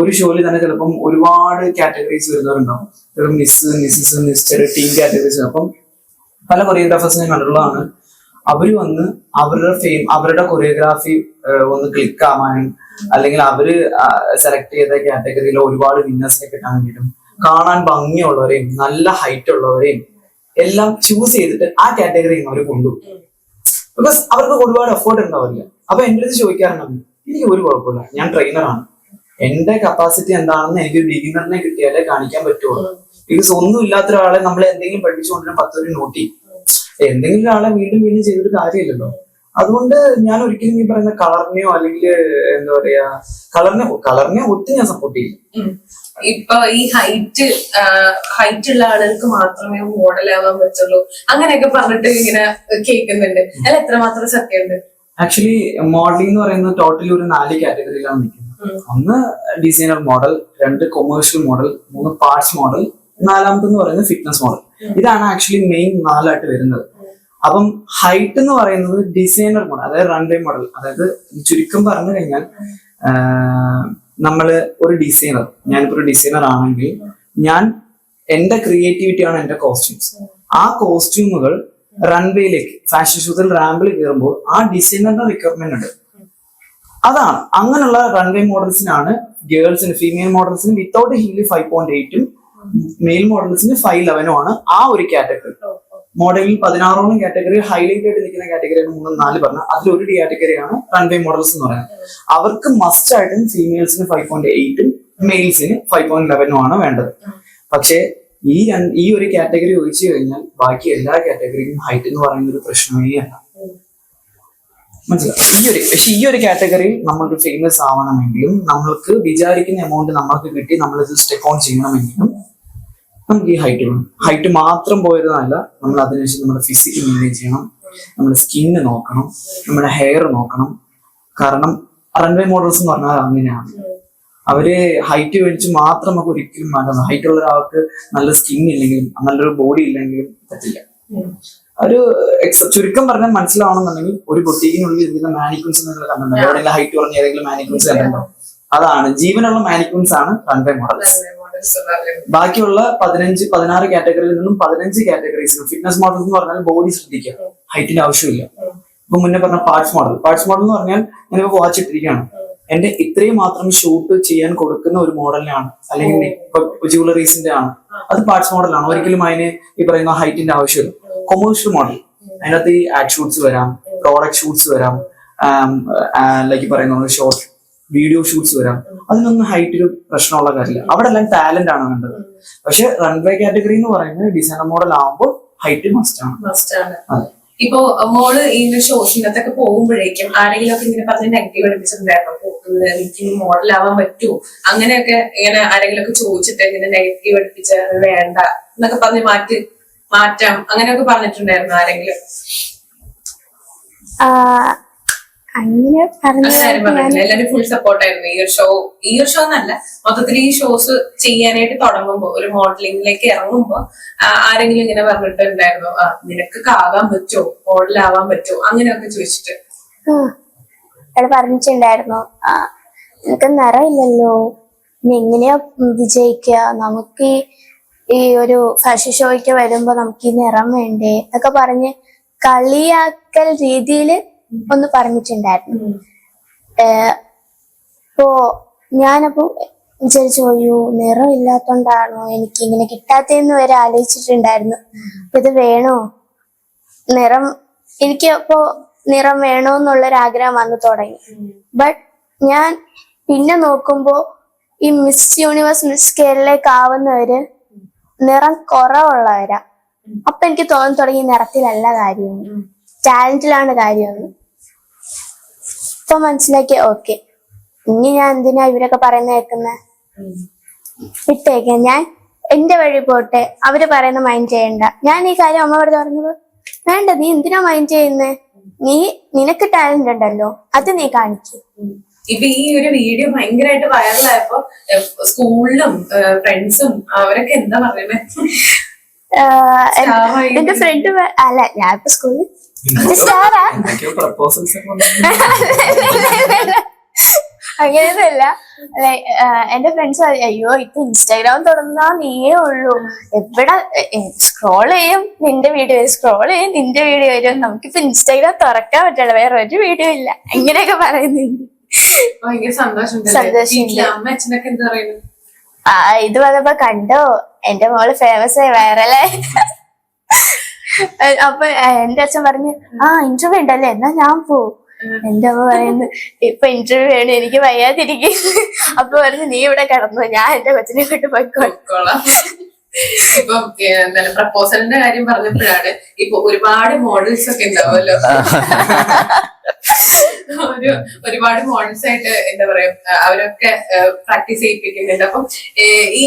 ഒരു ഷോയിൽ തന്നെ ചിലപ്പം ഒരുപാട് കാറ്റഗറീസ് വരുന്നവരുണ്ടാവും. ചിലപ്പോൾ miss missus mister team categories അപ്പം പല കൊറിയോഗ്രാഫേഴ്സ് ഞാൻ കണ്ടിട്ടുള്ളതാണ് അവർ വന്ന് അവരുടെ ഫെയിം അവരുടെ കൊറിയോഗ്രാഫി ഒന്ന് ക്ലിക്ക് ആവാനും അല്ലെങ്കിൽ അവർ സെലക്ട് ചെയ്ത കാറ്റഗറിയിൽ ഒരുപാട് വിന്നേഴ്സിനെ കിട്ടാൻ വേണ്ടിയിട്ടും കാണാൻ ഭംഗിയുള്ളവരെയും നല്ല ഹൈറ്റ് ഉള്ളവരെയും എല്ലാം ചൂസ് ചെയ്തിട്ട് ആ കാറ്റഗറിയിൽ അവർ കൊണ്ടുപോകും ബിക്കോസ് അവർക്ക് ഒരുപാട് എഫേർട്ട് ഉണ്ടാവില്ല. അപ്പൊ എന്റെ അടുത്ത് ചോദിക്കാറുണ്ട് എനിക്ക് ഒരു കുഴപ്പമില്ല. ഞാൻ ട്രെയിനറാണ് എന്റെ കപ്പാസിറ്റി എന്താണെന്ന് എനിക്ക് ഒരു ബിഗിനറിനെ കിട്ടിയാലേ കാണിക്കാൻ പറ്റുള്ളൂ. ബിക്കോസ് ഒന്നും ഇല്ലാത്ത ഒരാളെ നമ്മൾ എന്തെങ്കിലും പഠിപ്പിച്ചുകൊണ്ടിരുന്ന പത്തൊരു നോട്ടി. എന്തെങ്കിലും ഒരാളെ വീണ്ടും വീണ്ടും ചെയ്തൊരു കാര്യമില്ലല്ലോ. അതുകൊണ്ട് ഞാൻ ഒരിക്കലും ഈ പറയുന്ന കളറിനെയോ അല്ലെങ്കിൽ എന്താ പറയാ കളറിനെ കളറിനെ ഒത്തിരി ഞാൻ സപ്പോർട്ട് ചെയ്യും ഉം. ഇപ്പൊ ഈ ഹൈറ്റ് ഹൈറ്റ് ഉള്ള ആളുകൾക്ക് മാത്രമേ മോഡൽ ആവാൻ പറ്റുള്ളൂ. അങ്ങനെയൊക്കെ പറഞ്ഞിട്ട് ഇങ്ങനെ കേൾക്കുന്നുണ്ട്. അതിൽ എത്രമാത്രം സത്യമുണ്ട്? ആക്ച്വലി മോഡലിംഗ് എന്ന് പറയുന്നത് ടോട്ടലി ഒരു നാല് കാറ്റഗറിയിലാണ് നിൽക്കുന്നത്. ഒന്ന് ഡിസൈനർ മോഡൽ രണ്ട് കൊമേഴ്ഷ്യൽ മോഡൽ മൂന്ന് പാർട്സ് മോഡൽ നാലാമത്തെന്ന് പറയുന്നത് ഫിറ്റ്നസ് മോഡൽ ഇതാണ് ആക്ച്വലി മെയിൻ നാലായിട്ട് വരുന്നത്. അപ്പം ഹൈറ്റ് എന്ന് പറയുന്നത് ഡിസൈനർ മോഡൽ അതായത് റൺവേ മോഡൽ അതായത് ചുരുക്കം പറഞ്ഞു കഴിഞ്ഞാൽ നമ്മൾ നമ്മൾ ഒരു ഡിസൈനർ ഞാനിപ്പോ ഒരു ഡിസൈനർ ആണെങ്കിൽ ഞാൻ എന്റെ ക്രിയേറ്റിവിറ്റി ആണ് എന്റെ കോസ്റ്റ്യൂംസ് ആ കോസ്റ്റ്യൂമുകൾ റൺവേയിലേക്ക് ഫാഷൻ ഷൂസിൽ റാമ്പിൽ കയറുമ്പോൾ ആ ഡിസൈനറിന്റെ റിക്വയർമെന്റ് ഉണ്ട്. അതാണ്. അങ്ങനെയുള്ള റൺവേ മോഡൽസിനാണ് ഗേൾസിന് ഫീമെയിൽ മോഡൽസിന് വിത്തൗട്ട് ഹീൽ ഫൈവ് പോയിന്റ് എയ്റ്റും മെയിൽ മോഡൽസിന് ഫൈവ് ലെവനും ആണ് ആ ഒരു കാറ്റഗറി മോഡലിൽ പതിനാറോളം കാറ്റഗറി ഹൈലൈറ്റ് ആയിട്ട് നിൽക്കുന്ന കാറ്റഗറിയാണ് മൂന്നും നാല് പറഞ്ഞ അതിലൊരു കാറ്റഗറിയാണ് റൺവേ മോഡൽസ് എന്ന് പറയുന്നത്. അവർക്ക് മസ്റ്റ് ആയിട്ടും ഫീമെയിൽസിന് ഫൈവ് പോയിന്റ് എയ്റ്റും മെയിൽസിന് ഫൈവ് പോയിന്റ് ലെവനും ആണ് വേണ്ടത്. പക്ഷേ ഈ ഈ ഒരു കാറ്റഗറി ഒഴിച്ചു കഴിഞ്ഞാൽ ബാക്കി എല്ലാ കാറ്റഗറിയും ഹൈറ്റ് എന്ന് പറയുന്ന ഒരു പ്രശ്നമേ അല്ല. മനസ്സിലായി. ഈ ഒരു പക്ഷെ ഈ ഒരു കാറ്റഗറിയിൽ നമ്മൾക്ക് ഫേമസ് ആവണമെങ്കിലും നമ്മൾക്ക് വിചാരിക്കുന്ന എമൗണ്ട് നമ്മൾക്ക് കിട്ടി നമ്മൾ ഇത് സ്റ്റെപ്പ് ഓൺ ചെയ്യണമെങ്കിലും നമുക്ക് ഈ ഹൈറ്റ് വേണം. ഹൈറ്റ് മാത്രം പോയതല്ല നമ്മൾ അതിനുശേഷം നമ്മുടെ ഫിസിക്ക് മെയിന്റെയിൻ ചെയ്യണം നമ്മുടെ സ്കിന്ന് നോക്കണം നമ്മുടെ ഹെയർ നോക്കണം. കാരണം റൺവേ മോഡൽസ് എന്ന് പറഞ്ഞാൽ അങ്ങനെയാണ്. അവർ ഹൈറ്റ് മേടിച്ച് മാത്രം നമുക്ക് ഒരിക്കലും മാറ്റാം ഹൈറ്റ് ഉള്ള ഒരാൾക്ക് നല്ല സ്കിൻ ഇല്ലെങ്കിലും നല്ലൊരു ബോഡി ഇല്ലെങ്കിലും പറ്റില്ല. ഒരു ചുരുക്കം പറഞ്ഞാൽ മനസ്സിലാവണമെന്നുണ്ടെങ്കിൽ ഒരു കുട്ടിക്കിനുള്ളിൽ ഇരിക്കുന്ന മാനിക്യൂൻസ് നിങ്ങൾ കണ്ടിട്ടുണ്ടോ? എവിടെയെങ്കിലും ഹൈറ്റ് കുറഞ്ഞ ഏതെങ്കിലും മാനിക്യൂൻസ് കണ്ടിട്ടുണ്ടോ? അതാണ്. ജീവനുള്ള മാനിക്യൂൻസ് ആണ് റൺവേ മോഡൽസ് ബാക്കിയുള്ള പതിനഞ്ച് പതിനാറ് കാറ്റഗറിയിൽ നിന്നും പതിനഞ്ച് കാറ്റഗറീസ് ഫിറ്റ്നസ് മോഡൽസ് എന്ന് പറഞ്ഞാൽ ബോഡി ശ്രദ്ധിക്കുക. ഹൈറ്റിന്റെ ആവശ്യമില്ല. ഇപ്പൊ മുന്നേ പറഞ്ഞ പാർട്സ് മോഡൽ പാർട്സ് മോഡൽ എന്ന് പറഞ്ഞാൽ ഞാനിപ്പോ വാച്ച് ഇട്ടിരിക്കുകയാണ്. എന്റെ ഇത്രയും മാത്രം ഷൂട്ട് ചെയ്യാൻ കൊടുക്കുന്ന ഒരു മോഡലിനാണ് അല്ലെങ്കിൽ ജ്വല്ലറീസിന്റെ ആണ് അത് പാർട്സ് മോഡലാണ് ഒരിക്കലും അതിന് ഈ പറയുന്ന ഹൈറ്റിന്റെ ആവശ്യമില്ല. കൊമേഴ്ഷ്യൽ മോഡൽ അതിനകത്ത് ഈ ആഡ് ഷൂട്ട്സ് വരാം പ്രോഡക്റ്റ് ഷൂട്ട്സ് വരാം ലൈക്ക് പറയുന്ന ഷോർട്ട് വീഡിയോ ഷൂട്ട്സ് വരാം. അതിനൊന്നും ഹൈറ്റ് ഒരു പ്രശ്നമുള്ള കാര്യമില്ല. അവിടെ എല്ലാം ടാലന്റ് ആണ് വേണ്ടത്. പക്ഷെ റൺവേ കാറ്റഗറി എന്ന് പറയുന്നത് ഡിസൈനർ മോഡൽ ആകുമ്പോൾ ഹൈറ്റ് മസ്റ്റ് ആണ്. ഇപ്പോ മോൾ ഈ ഷോസിനകത്തൊക്കെ പോകുമ്പോഴേക്കും ആരെങ്കിലും ഒക്കെ ഇങ്ങനെ പറഞ്ഞ് നെഗറ്റീവ് എടുപ്പിച്ചിട്ടുണ്ടായിരുന്നു എനിക്ക് മോഡൽ ആവാൻ പറ്റുമോ അങ്ങനെയൊക്കെ ഇങ്ങനെ ആരെങ്കിലും ഒക്കെ ചോദിച്ചിട്ട് ഇങ്ങനെ നെഗറ്റീവ് എടുപ്പിച്ച വേണ്ട എന്നൊക്കെ പറഞ്ഞ് മാറ്റി മാറ്റാം അങ്ങനെയൊക്കെ പറഞ്ഞിട്ടുണ്ടായിരുന്നു ആരെങ്കിലും? അങ്ങനെ എല്ലാരും ഫുൾ പറഞ്ഞു ആയിരുന്നു. ഈ ഒരു ഷോ ഈ ഒരു ഷോ എന്നല്ല. മൊത്തത്തിൽ ഈ ഷോസ് ചെയ്യാനായിട്ട് തുടങ്ങുമ്പോ ഒരു മോഡലിംഗിലേക്ക് ഇറങ്ങുമ്പോ ആരെങ്കിലും ഇങ്ങനെ പറഞ്ഞിട്ടുണ്ടായിരുന്നു ആ നിനക്ക് ആകാൻ പറ്റുമോ? മോഡലാവാൻ പറ്റുമോ? അങ്ങനെയൊക്കെ ചോദിച്ചിട്ട്. പറഞ്ഞിട്ടുണ്ടായിരുന്നു നിനക്ക് നിറയില്ലല്ലോ നീ എങ്ങനെയാ വിജയിക്കുക? നമുക്ക് ഈ- ഈ ഒരു ഫാഷൻ ഷോയ്ക്ക് വരുമ്പോ നമുക്ക് ഈ നിറം വേണ്ടേ എന്നൊക്കെ പറഞ്ഞ് കളിയാക്കൽ രീതിയിൽ ഒന്ന് പറഞ്ഞിട്ടുണ്ടായിരുന്നു. ഇപ്പോ ഞാനപ്പോ വിചാരിച്ചു അയ്യോ നിറം ഇല്ലാത്തോണ്ടാണോ എനിക്ക് ഇങ്ങനെ കിട്ടാത്തതെന്ന് വരെ ആലോചിച്ചിട്ടുണ്ടായിരുന്നു. ഇത് വേണോ? നിറം എനിക്ക് അപ്പോ നിറം വേണോ എന്നുള്ളൊരു ആഗ്രഹം വന്നു തുടങ്ങി. ബട്ട് ഞാൻ പിന്നെ നോക്കുമ്പോ ഈ മിസ് യൂണിവേഴ്സ് മിസ് കേരളയിലേക്ക് ആവുന്നവര് നിറം കുറവുള്ളവരാ. അപ്പൊ എനിക്ക് തോന്നി തുടങ്ങി നിറത്തിലല്ല കാര്യം. ടാലന്റിലാണ് കാര്യം. ഇപ്പൊ മനസ്സിലാക്കി ഓക്കെ ഇനി ഞാൻ എന്തിനാ ഇവരൊക്കെ പറയുന്ന കേൾക്കുന്നത് വിട്ടേക്കാം ഞാൻ എന്റെ വഴി പോട്ടെ. അവർ പറയുന്ന മൈൻഡ് ചെയ്യണ്ട. ഞാൻ ഈ കാര്യം അമ്മ അമ്മയോട് പറഞ്ഞത് വേണ്ട നീ എന്തിനാ മൈൻഡ് ചെയ്യുന്നേ? നീ നിനക്ക് ടാലന്റ് ഉണ്ടല്ലോ അത് നീ കാണിക്കും. ഇപ്പൊ ഈ ഒരു വീഡിയോ ഭയങ്കരമായിട്ട് വൈറലായപ്പോ സ്കൂളിലും ഫ്രണ്ട്സും അവരൊക്കെ എന്താ പറയുന്നത്. എന്റെ ഫ്രണ്ട് അല്ല ഞാൻ ഇപ്പൊ സ്കൂളിൽ അങ്ങനെയൊന്നുമല്ല. എന്റെ ഫ്രണ്ട്സ് അയ്യോ ഇപ്പൊ ഇൻസ്റ്റാഗ്രാം തുറന്നാ നീയേ ഉള്ളൂ. എവിടെ സ്ക്രോൾ ചെയ്യും നിന്റെ വീഡിയോ സ്ക്രോൾ ചെയ്യും നിന്റെ വീഡിയോ വരും. നമുക്കിപ്പോ ഇൻസ്റ്റാഗ്രാം തുറക്കാൻ പറ്റില്ല. വേറെ ഒരു വീഡിയോ ഇല്ല. അങ്ങനെയൊക്കെ പറയുന്നുണ്ട്. ഭയങ്കര സന്തോഷമുണ്ട് സന്തോഷമുണ്ട്. വീട്ടിലെ അമ്മ അച്ഛനൊക്കെ എന്താ പറയുന്നത് ആ ഇത് വന്നപ്പോ കണ്ടോ. എന്റെ മോൾ ഫേമസ് ആയി വൈറലായി അപ്പൊ എന്റെ അച്ഛൻ പറഞ്ഞു ആ ഇന്റർവ്യൂ ഉണ്ടല്ലേ എന്നാ ഞാൻ പോവും. എന്റെ അമ്മ പറയുന്നു ഇപ്പൊ ഇന്റർവ്യൂ വേണം എനിക്ക് വയ്യാതിരിക്കും അപ്പൊ പറഞ്ഞു നീ ഇവിടെ കിടന്നു ഞാൻ എന്റെ കൊച്ചിനെ കൊണ്ട് പോയിക്കോളാം. ഇപ്പം എന്താണ് പ്രപ്പോസലിന്റെ കാര്യം പറഞ്ഞപ്പോഴാണ് ഇപ്പൊ ഒരുപാട് മോഡൽസ് ഒക്കെ ഉണ്ടാവുമല്ലോ. ഒരു ഒരുപാട് മോഡൽസ് ആയിട്ട് എന്താ പറയാ അവരൊക്കെ പ്രാക്ടീസ് ചെയ്യിപ്പിക്കുന്നുണ്ട്. അപ്പം ഈ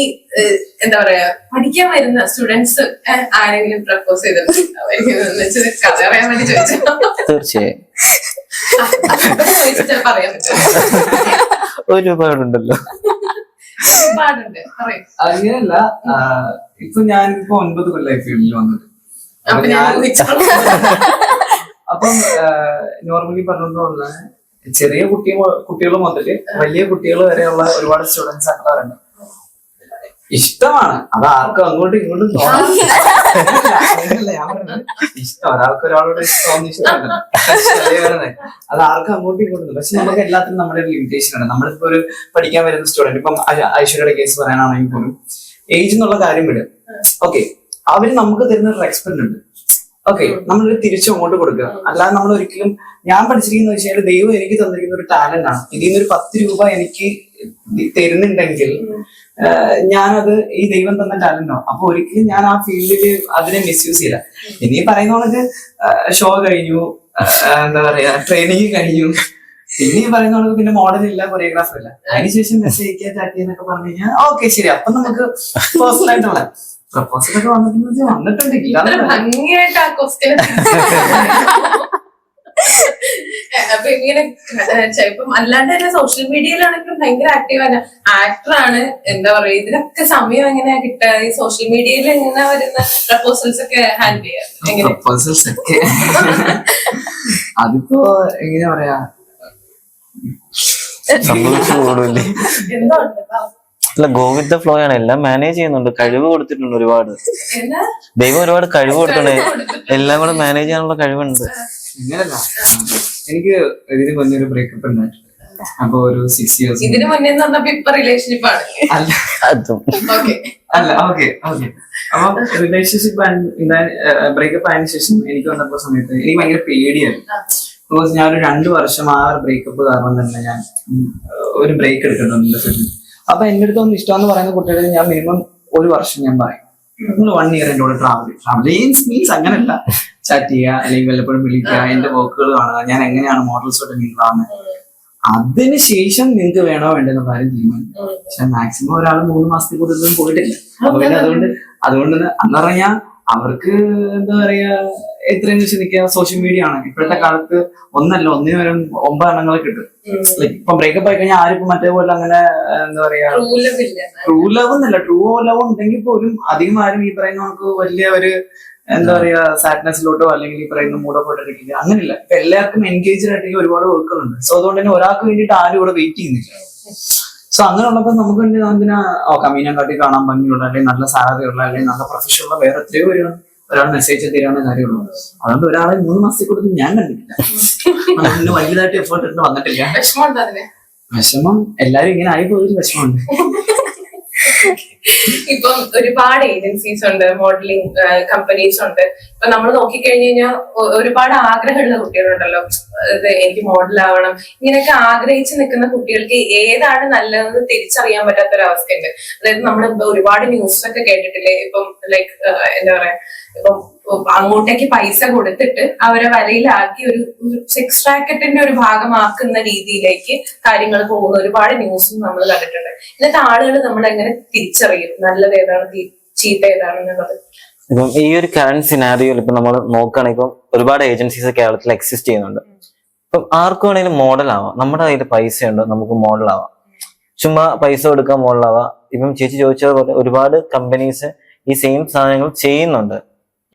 എന്താ പറയാ പഠിക്കാൻ വരുന്ന സ്റ്റുഡൻസ് ആരെങ്കിലും പ്രപ്പോസ് ചെയ്തിട്ടുണ്ട് കഥ വേണ്ടി ചോദിച്ചു തീർച്ചയായും. പറയാൻ പറ്റും ഒരുപാടുണ്ടല്ലോ. ഒരുപാടുണ്ട്. അങ്ങനെയല്ല ഇപ്പൊ ഞാൻ ഇപ്പൊ ഒൻപത് കൊല്ലായി ഫീൽഡിൽ വന്നത് അപ്പൊ നോർമലി പറഞ്ഞുകൊണ്ടുള്ള ചെറിയ കുട്ടി കുട്ടികൾ മുതൽ വലിയ കുട്ടികൾ വരെയുള്ള ഒരുപാട് സ്റ്റുഡൻസ് ആൾക്കാരുണ്ട് ഇഷ്ടമാണ്. അത് ആർക്കും അങ്ങോട്ടും ഇങ്ങോട്ടും തോന്നാം ഇഷ്ടം. ഒരാൾക്ക് ഒരാളോട് ഇഷ്ടമൊന്നും ഇഷ്ടമാണ് അത് ആർക്കും അങ്ങോട്ടും ഇങ്ങോട്ടും പക്ഷെ നമുക്ക് എല്ലാത്തിനും നമ്മുടെ ഒരു ലിമിറ്റേഷൻ ഉണ്ട്. നമ്മളിപ്പോ ഒരു പഠിക്കാൻ വരുന്ന സ്റ്റുഡന്റ് ഇപ്പം ഐശ്വര്യയുടെ കേസ് പറയാനാണെങ്കിൽ പോലും ഏജ് എന്നുള്ള കാര്യം വിടും. ഓക്കെ അവർ നമുക്ക് തരുന്ന ഒരു റെസ്പെക്ട് ഉണ്ട്. ഓക്കെ നമ്മൾ തിരിച്ചു അങ്ങോട്ട് കൊടുക്കുക. അല്ലാതെ നമ്മൾ ഒരിക്കലും ഞാൻ പഠിച്ചിരിക്കുന്ന വെച്ചാൽ ദൈവം എനിക്ക് തന്നിരിക്കുന്ന ഒരു ടാലന്റ് ആണ്. ഇതിൽ നിന്ന് ഒരു പത്ത് രൂപ എനിക്ക് തരുന്നുണ്ടെങ്കിൽ ഞാനത് ഈ ദൈവം തന്ന ടാലന്റോ അപ്പൊ ഒരിക്കലും ഞാൻ ആ ഫീൽഡിൽ അതിനെ മിസ്യൂസ് ചെയ്യില്ല. ഇനി പറയുന്ന പോലെ ഷോ കഴിഞ്ഞു എന്താ പറയാ ട്രെയിനിങ് കഴിഞ്ഞു. പിന്നെ ഈ പറയുന്ന പിന്നെ മോഡൽ ഇല്ല കൊറിയോഗ്രാഫർ ഇല്ല. അതിനുശേഷം മെസ്സേജ് അയക്കാൻ ചാറ്റ് ചെയ്യുന്നൊക്കെ പറഞ്ഞു കഴിഞ്ഞാൽ ഓക്കെ ശരി. അപ്പൊ നമുക്ക് പേഴ്സണൽ ആയിട്ടുള്ള പ്രപ്പോസൽ ഒക്കെ വന്നിട്ടുണ്ട്. വന്നിട്ടുണ്ട്. ഭംഗിയായിട്ട് ആ ക്വസ്റ്റ്യൻ അപ്പൊ ഇങ്ങനെ ഇപ്പം അല്ലാണ്ട് തന്നെ സോഷ്യൽ മീഡിയയിലാണെങ്കിലും ഭയങ്കര ആക്റ്റീവാണ് ആക്ടറാണ് എന്താ പറയാ ഇതിനൊക്കെ സമയം എങ്ങനെയാ കിട്ടുക? ഈ സോഷ്യൽ മീഡിയയിൽ എങ്ങനെ വരുന്ന പ്രപ്പോസൽസ് ഒക്കെ ഹാൻഡിൽ ചെയ്യാം. പ്രപ്പോസൽസ് ഒക്കെ. അതിപ്പോ എങ്ങനെയാ പറയാ? എന്തോ പറ. അല്ല ഗോവിന്ദ ഫ്ലോ ആണ്. എല്ലാം മാനേജ് ചെയ്യുന്നുണ്ട്. കഴിവ് കൊടുത്തിട്ടുണ്ട് ഒരുപാട്. ദൈവം ഒരുപാട് കഴിവ് കൊടുത്തിട്ടുണ്ട്. എല്ലാം കൂടെ മാനേജ് ചെയ്യാനുള്ള കഴിവുണ്ട്. ഇങ്ങനല്ല എനിക്ക് ഇതിന് മുന്നേ ഒരു ബ്രേക്കപ്പ് ഉണ്ടായിട്ടുണ്ട്. അപ്പൊ ഒരു സിക്സ് ഇയേഴ്സ് ഇതിന് മുന്നേ. ഇപ്പൊ റിലേഷൻഷിപ്പ് ആണ്. അല്ല. അതും. ഓക്കെ അല്ല ഓക്കെ ഓക്കെ അപ്പൊ റിലേഷൻഷിപ്പ് ബ്രേക്കപ്പ് ആയതിനു ശേഷം എനിക്ക് വന്നപ്പോ സമയത്ത് എനിക്ക് ഭയങ്കര പേടിയായിരുന്നു. ബിക്കോസ് ഞാൻ ഒരു രണ്ട് വർഷം ആ ബ്രേക്കപ്പ് കാരണം തന്നെ ഞാൻ ഒരു ബ്രേക്ക് എടുക്കുന്നുണ്ട്. അപ്പൊ എന്റെ അടുത്ത് ഒന്ന് ഇഷ്ടമെന്ന് പറയുന്ന കുട്ടികളെ ഞാൻ മിനിമം ഒരു വർഷം ഞാൻ പറയും. നിങ്ങൾ വൺ ഇയർ എന്റെ കൂടെ ട്രാവൽ ട്രാവൽ മീൻസ് മീൻസ് അങ്ങനല്ല. ചാറ്റ് ചെയ്യുക അല്ലെങ്കിൽ വല്ലപ്പോഴും വിളിക്കുക എന്റെ വർക്കുകൾ കാണുക ഞാൻ എങ്ങനെയാണ് മോഡൽസോട്ട് നീങ്ങുന്നത് അതിനുശേഷം നിങ്ങൾക്ക് വേണോ വേണ്ടെന്ന കാര്യം തീരുമാനിക്കും. പക്ഷെ മാക്സിമം ഒരാൾ മൂന്ന് മാസത്തിൽ കൂടുതലൊന്നും പോയിട്ടില്ല. അതുകൊണ്ട് അതുകൊണ്ട് തന്നെ അന്ന് പറഞ്ഞാൽ അവർക്ക് എന്താ പറയാ എത്രയും വെച്ച് നിൽക്കുക സോഷ്യൽ മീഡിയ ആണ് ഇപ്പോഴത്തെ കാലത്ത് ഒന്നല്ല ഒന്നിനു വരും ഒമ്പത് എണ്ണങ്ങൾ കിട്ടും. Like, ഇപ്പൊ ബ്രേക്കപ്പ് ആയി കഴിഞ്ഞാൽ ആരും ഇപ്പൊ മറ്റേ പോലെ അങ്ങനെ എന്താ പറയാ ട്രൂ ലവ് എന്നല്ല ട്രൂ ലവ് ഉണ്ടെങ്കിൽ പോലും അധികം ആരും ഈ പറയുന്ന നമുക്ക് വലിയ ഒരു എന്താ പറയാ സാഡ്നെസ്സിലോട്ടോ അല്ലെങ്കിൽ ഈ പറയുന്ന മൂഡോട്ടോ ഇരിക്കില്ല അങ്ങനെയില്ല. ഇപ്പൊ എല്ലാവർക്കും എൻഗേജ്ഡ് ആയിട്ടെങ്കിൽ ഒരുപാട് വർക്കുകളുണ്ട് സോ അതുകൊണ്ട് തന്നെ ഒരാൾക്ക് വേണ്ടിയിട്ട് ആരും ഇവിടെ വെയിറ്റ് ചെയ്യുന്നില്ല. സോ അങ്ങനെ ഉള്ളപ്പോ നമുക്ക് നമുക്കിനെ ഓ കമ്മീനെ കാട്ടി കാണാൻ ഭംഗിയുള്ള അല്ലെങ്കിൽ നല്ല സാലറി ഉള്ള അല്ലെങ്കിൽ നല്ല പ്രൊഫഷൻ ഉള്ള വേറെ എത്രയോ പേര് ഒരാൾ മെസ്സേജ് തരാണ് കാര്യമുള്ളൂ. അതുകൊണ്ട് ഒരാളെ മൂന്ന് മാസത്തിൽ കൊടുത്ത് ഞാൻ കണ്ടിട്ടില്ല. വലുതായിട്ട് എഫേർട്ട് എടുത്ത് വന്നിട്ടില്ല. വിഷമം? എല്ലാരും ഇങ്ങനെ ആയി പോയൊരു വിഷമമുണ്ട്. ഇപ്പം ഒരുപാട് ഏജൻസീസ് ഉണ്ട് മോഡലിംഗ് കമ്പനീസ് ഉണ്ട്. ഇപ്പൊ നമ്മൾ നോക്കിക്കഴിഞ്ഞു കഴിഞ്ഞാൽ ഒരുപാട് ആഗ്രഹമുള്ള കുട്ടികളുണ്ടല്ലോ. ഇത് എനിക്ക് മോഡലാവണം. ഇങ്ങനെയൊക്കെ ആഗ്രഹിച്ച് നിൽക്കുന്ന കുട്ടികൾക്ക് ഏതാണ് നല്ലതെന്ന് തിരിച്ചറിയാൻ പറ്റാത്ത ഒരു അവസ്ഥയുണ്ട് അതായത് നമ്മൾ ഒരുപാട് ന്യൂസൊക്കെ കേട്ടിട്ടില്ലേ? ഇപ്പം ലൈക്ക് എന്താ പറയാ ഇപ്പം അങ്ങോട്ടേക്ക് പൈസ കൊടുത്തിട്ട് അവരെ വരയിലാക്കി ഒരു സെക്സ് റാക്കറ്റിന്റെ ഒരു ഭാഗമാക്കുന്ന രീതിയിലേക്ക് കാര്യങ്ങൾ പോകുന്ന ഒരുപാട് ന്യൂസും നമ്മൾ കണ്ടിട്ടുണ്ട്. എന്നിട്ട് ആളുകൾ നമ്മൾ എങ്ങനെ തിരിച്ചറിയും? നല്ലത് ഏതാണ്? ചീത്ത ഏതാണെന്നുള്ളത് ഇപ്പം ഈ ഒരു കറണ്ട് സിനാരിയോയിൽ ഇപ്പൊ നമ്മൾ നോക്കുകയാണെങ്കിൽ ഇപ്പം ഒരുപാട് ഏജൻസീസ് കേരളത്തിൽ എക്സിസ്റ്റ് ചെയ്യുന്നുണ്ട്. ഇപ്പം ആർക്കും മോഡൽ ആവാം. നമ്മുടെ കയ്യിൽ പൈസ ഉണ്ട് നമുക്ക് മോഡൽ ആവാം. ചുമ്മാ പൈസ കൊടുക്കാൻ മോഡൽ ആവാം. ഇപ്പം ചേച്ചി ചോദിച്ചതുപോലെ ഒരുപാട് കമ്പനീസ് ഈ സെയിം സാധനങ്ങൾ ചെയ്യുന്നുണ്ട്.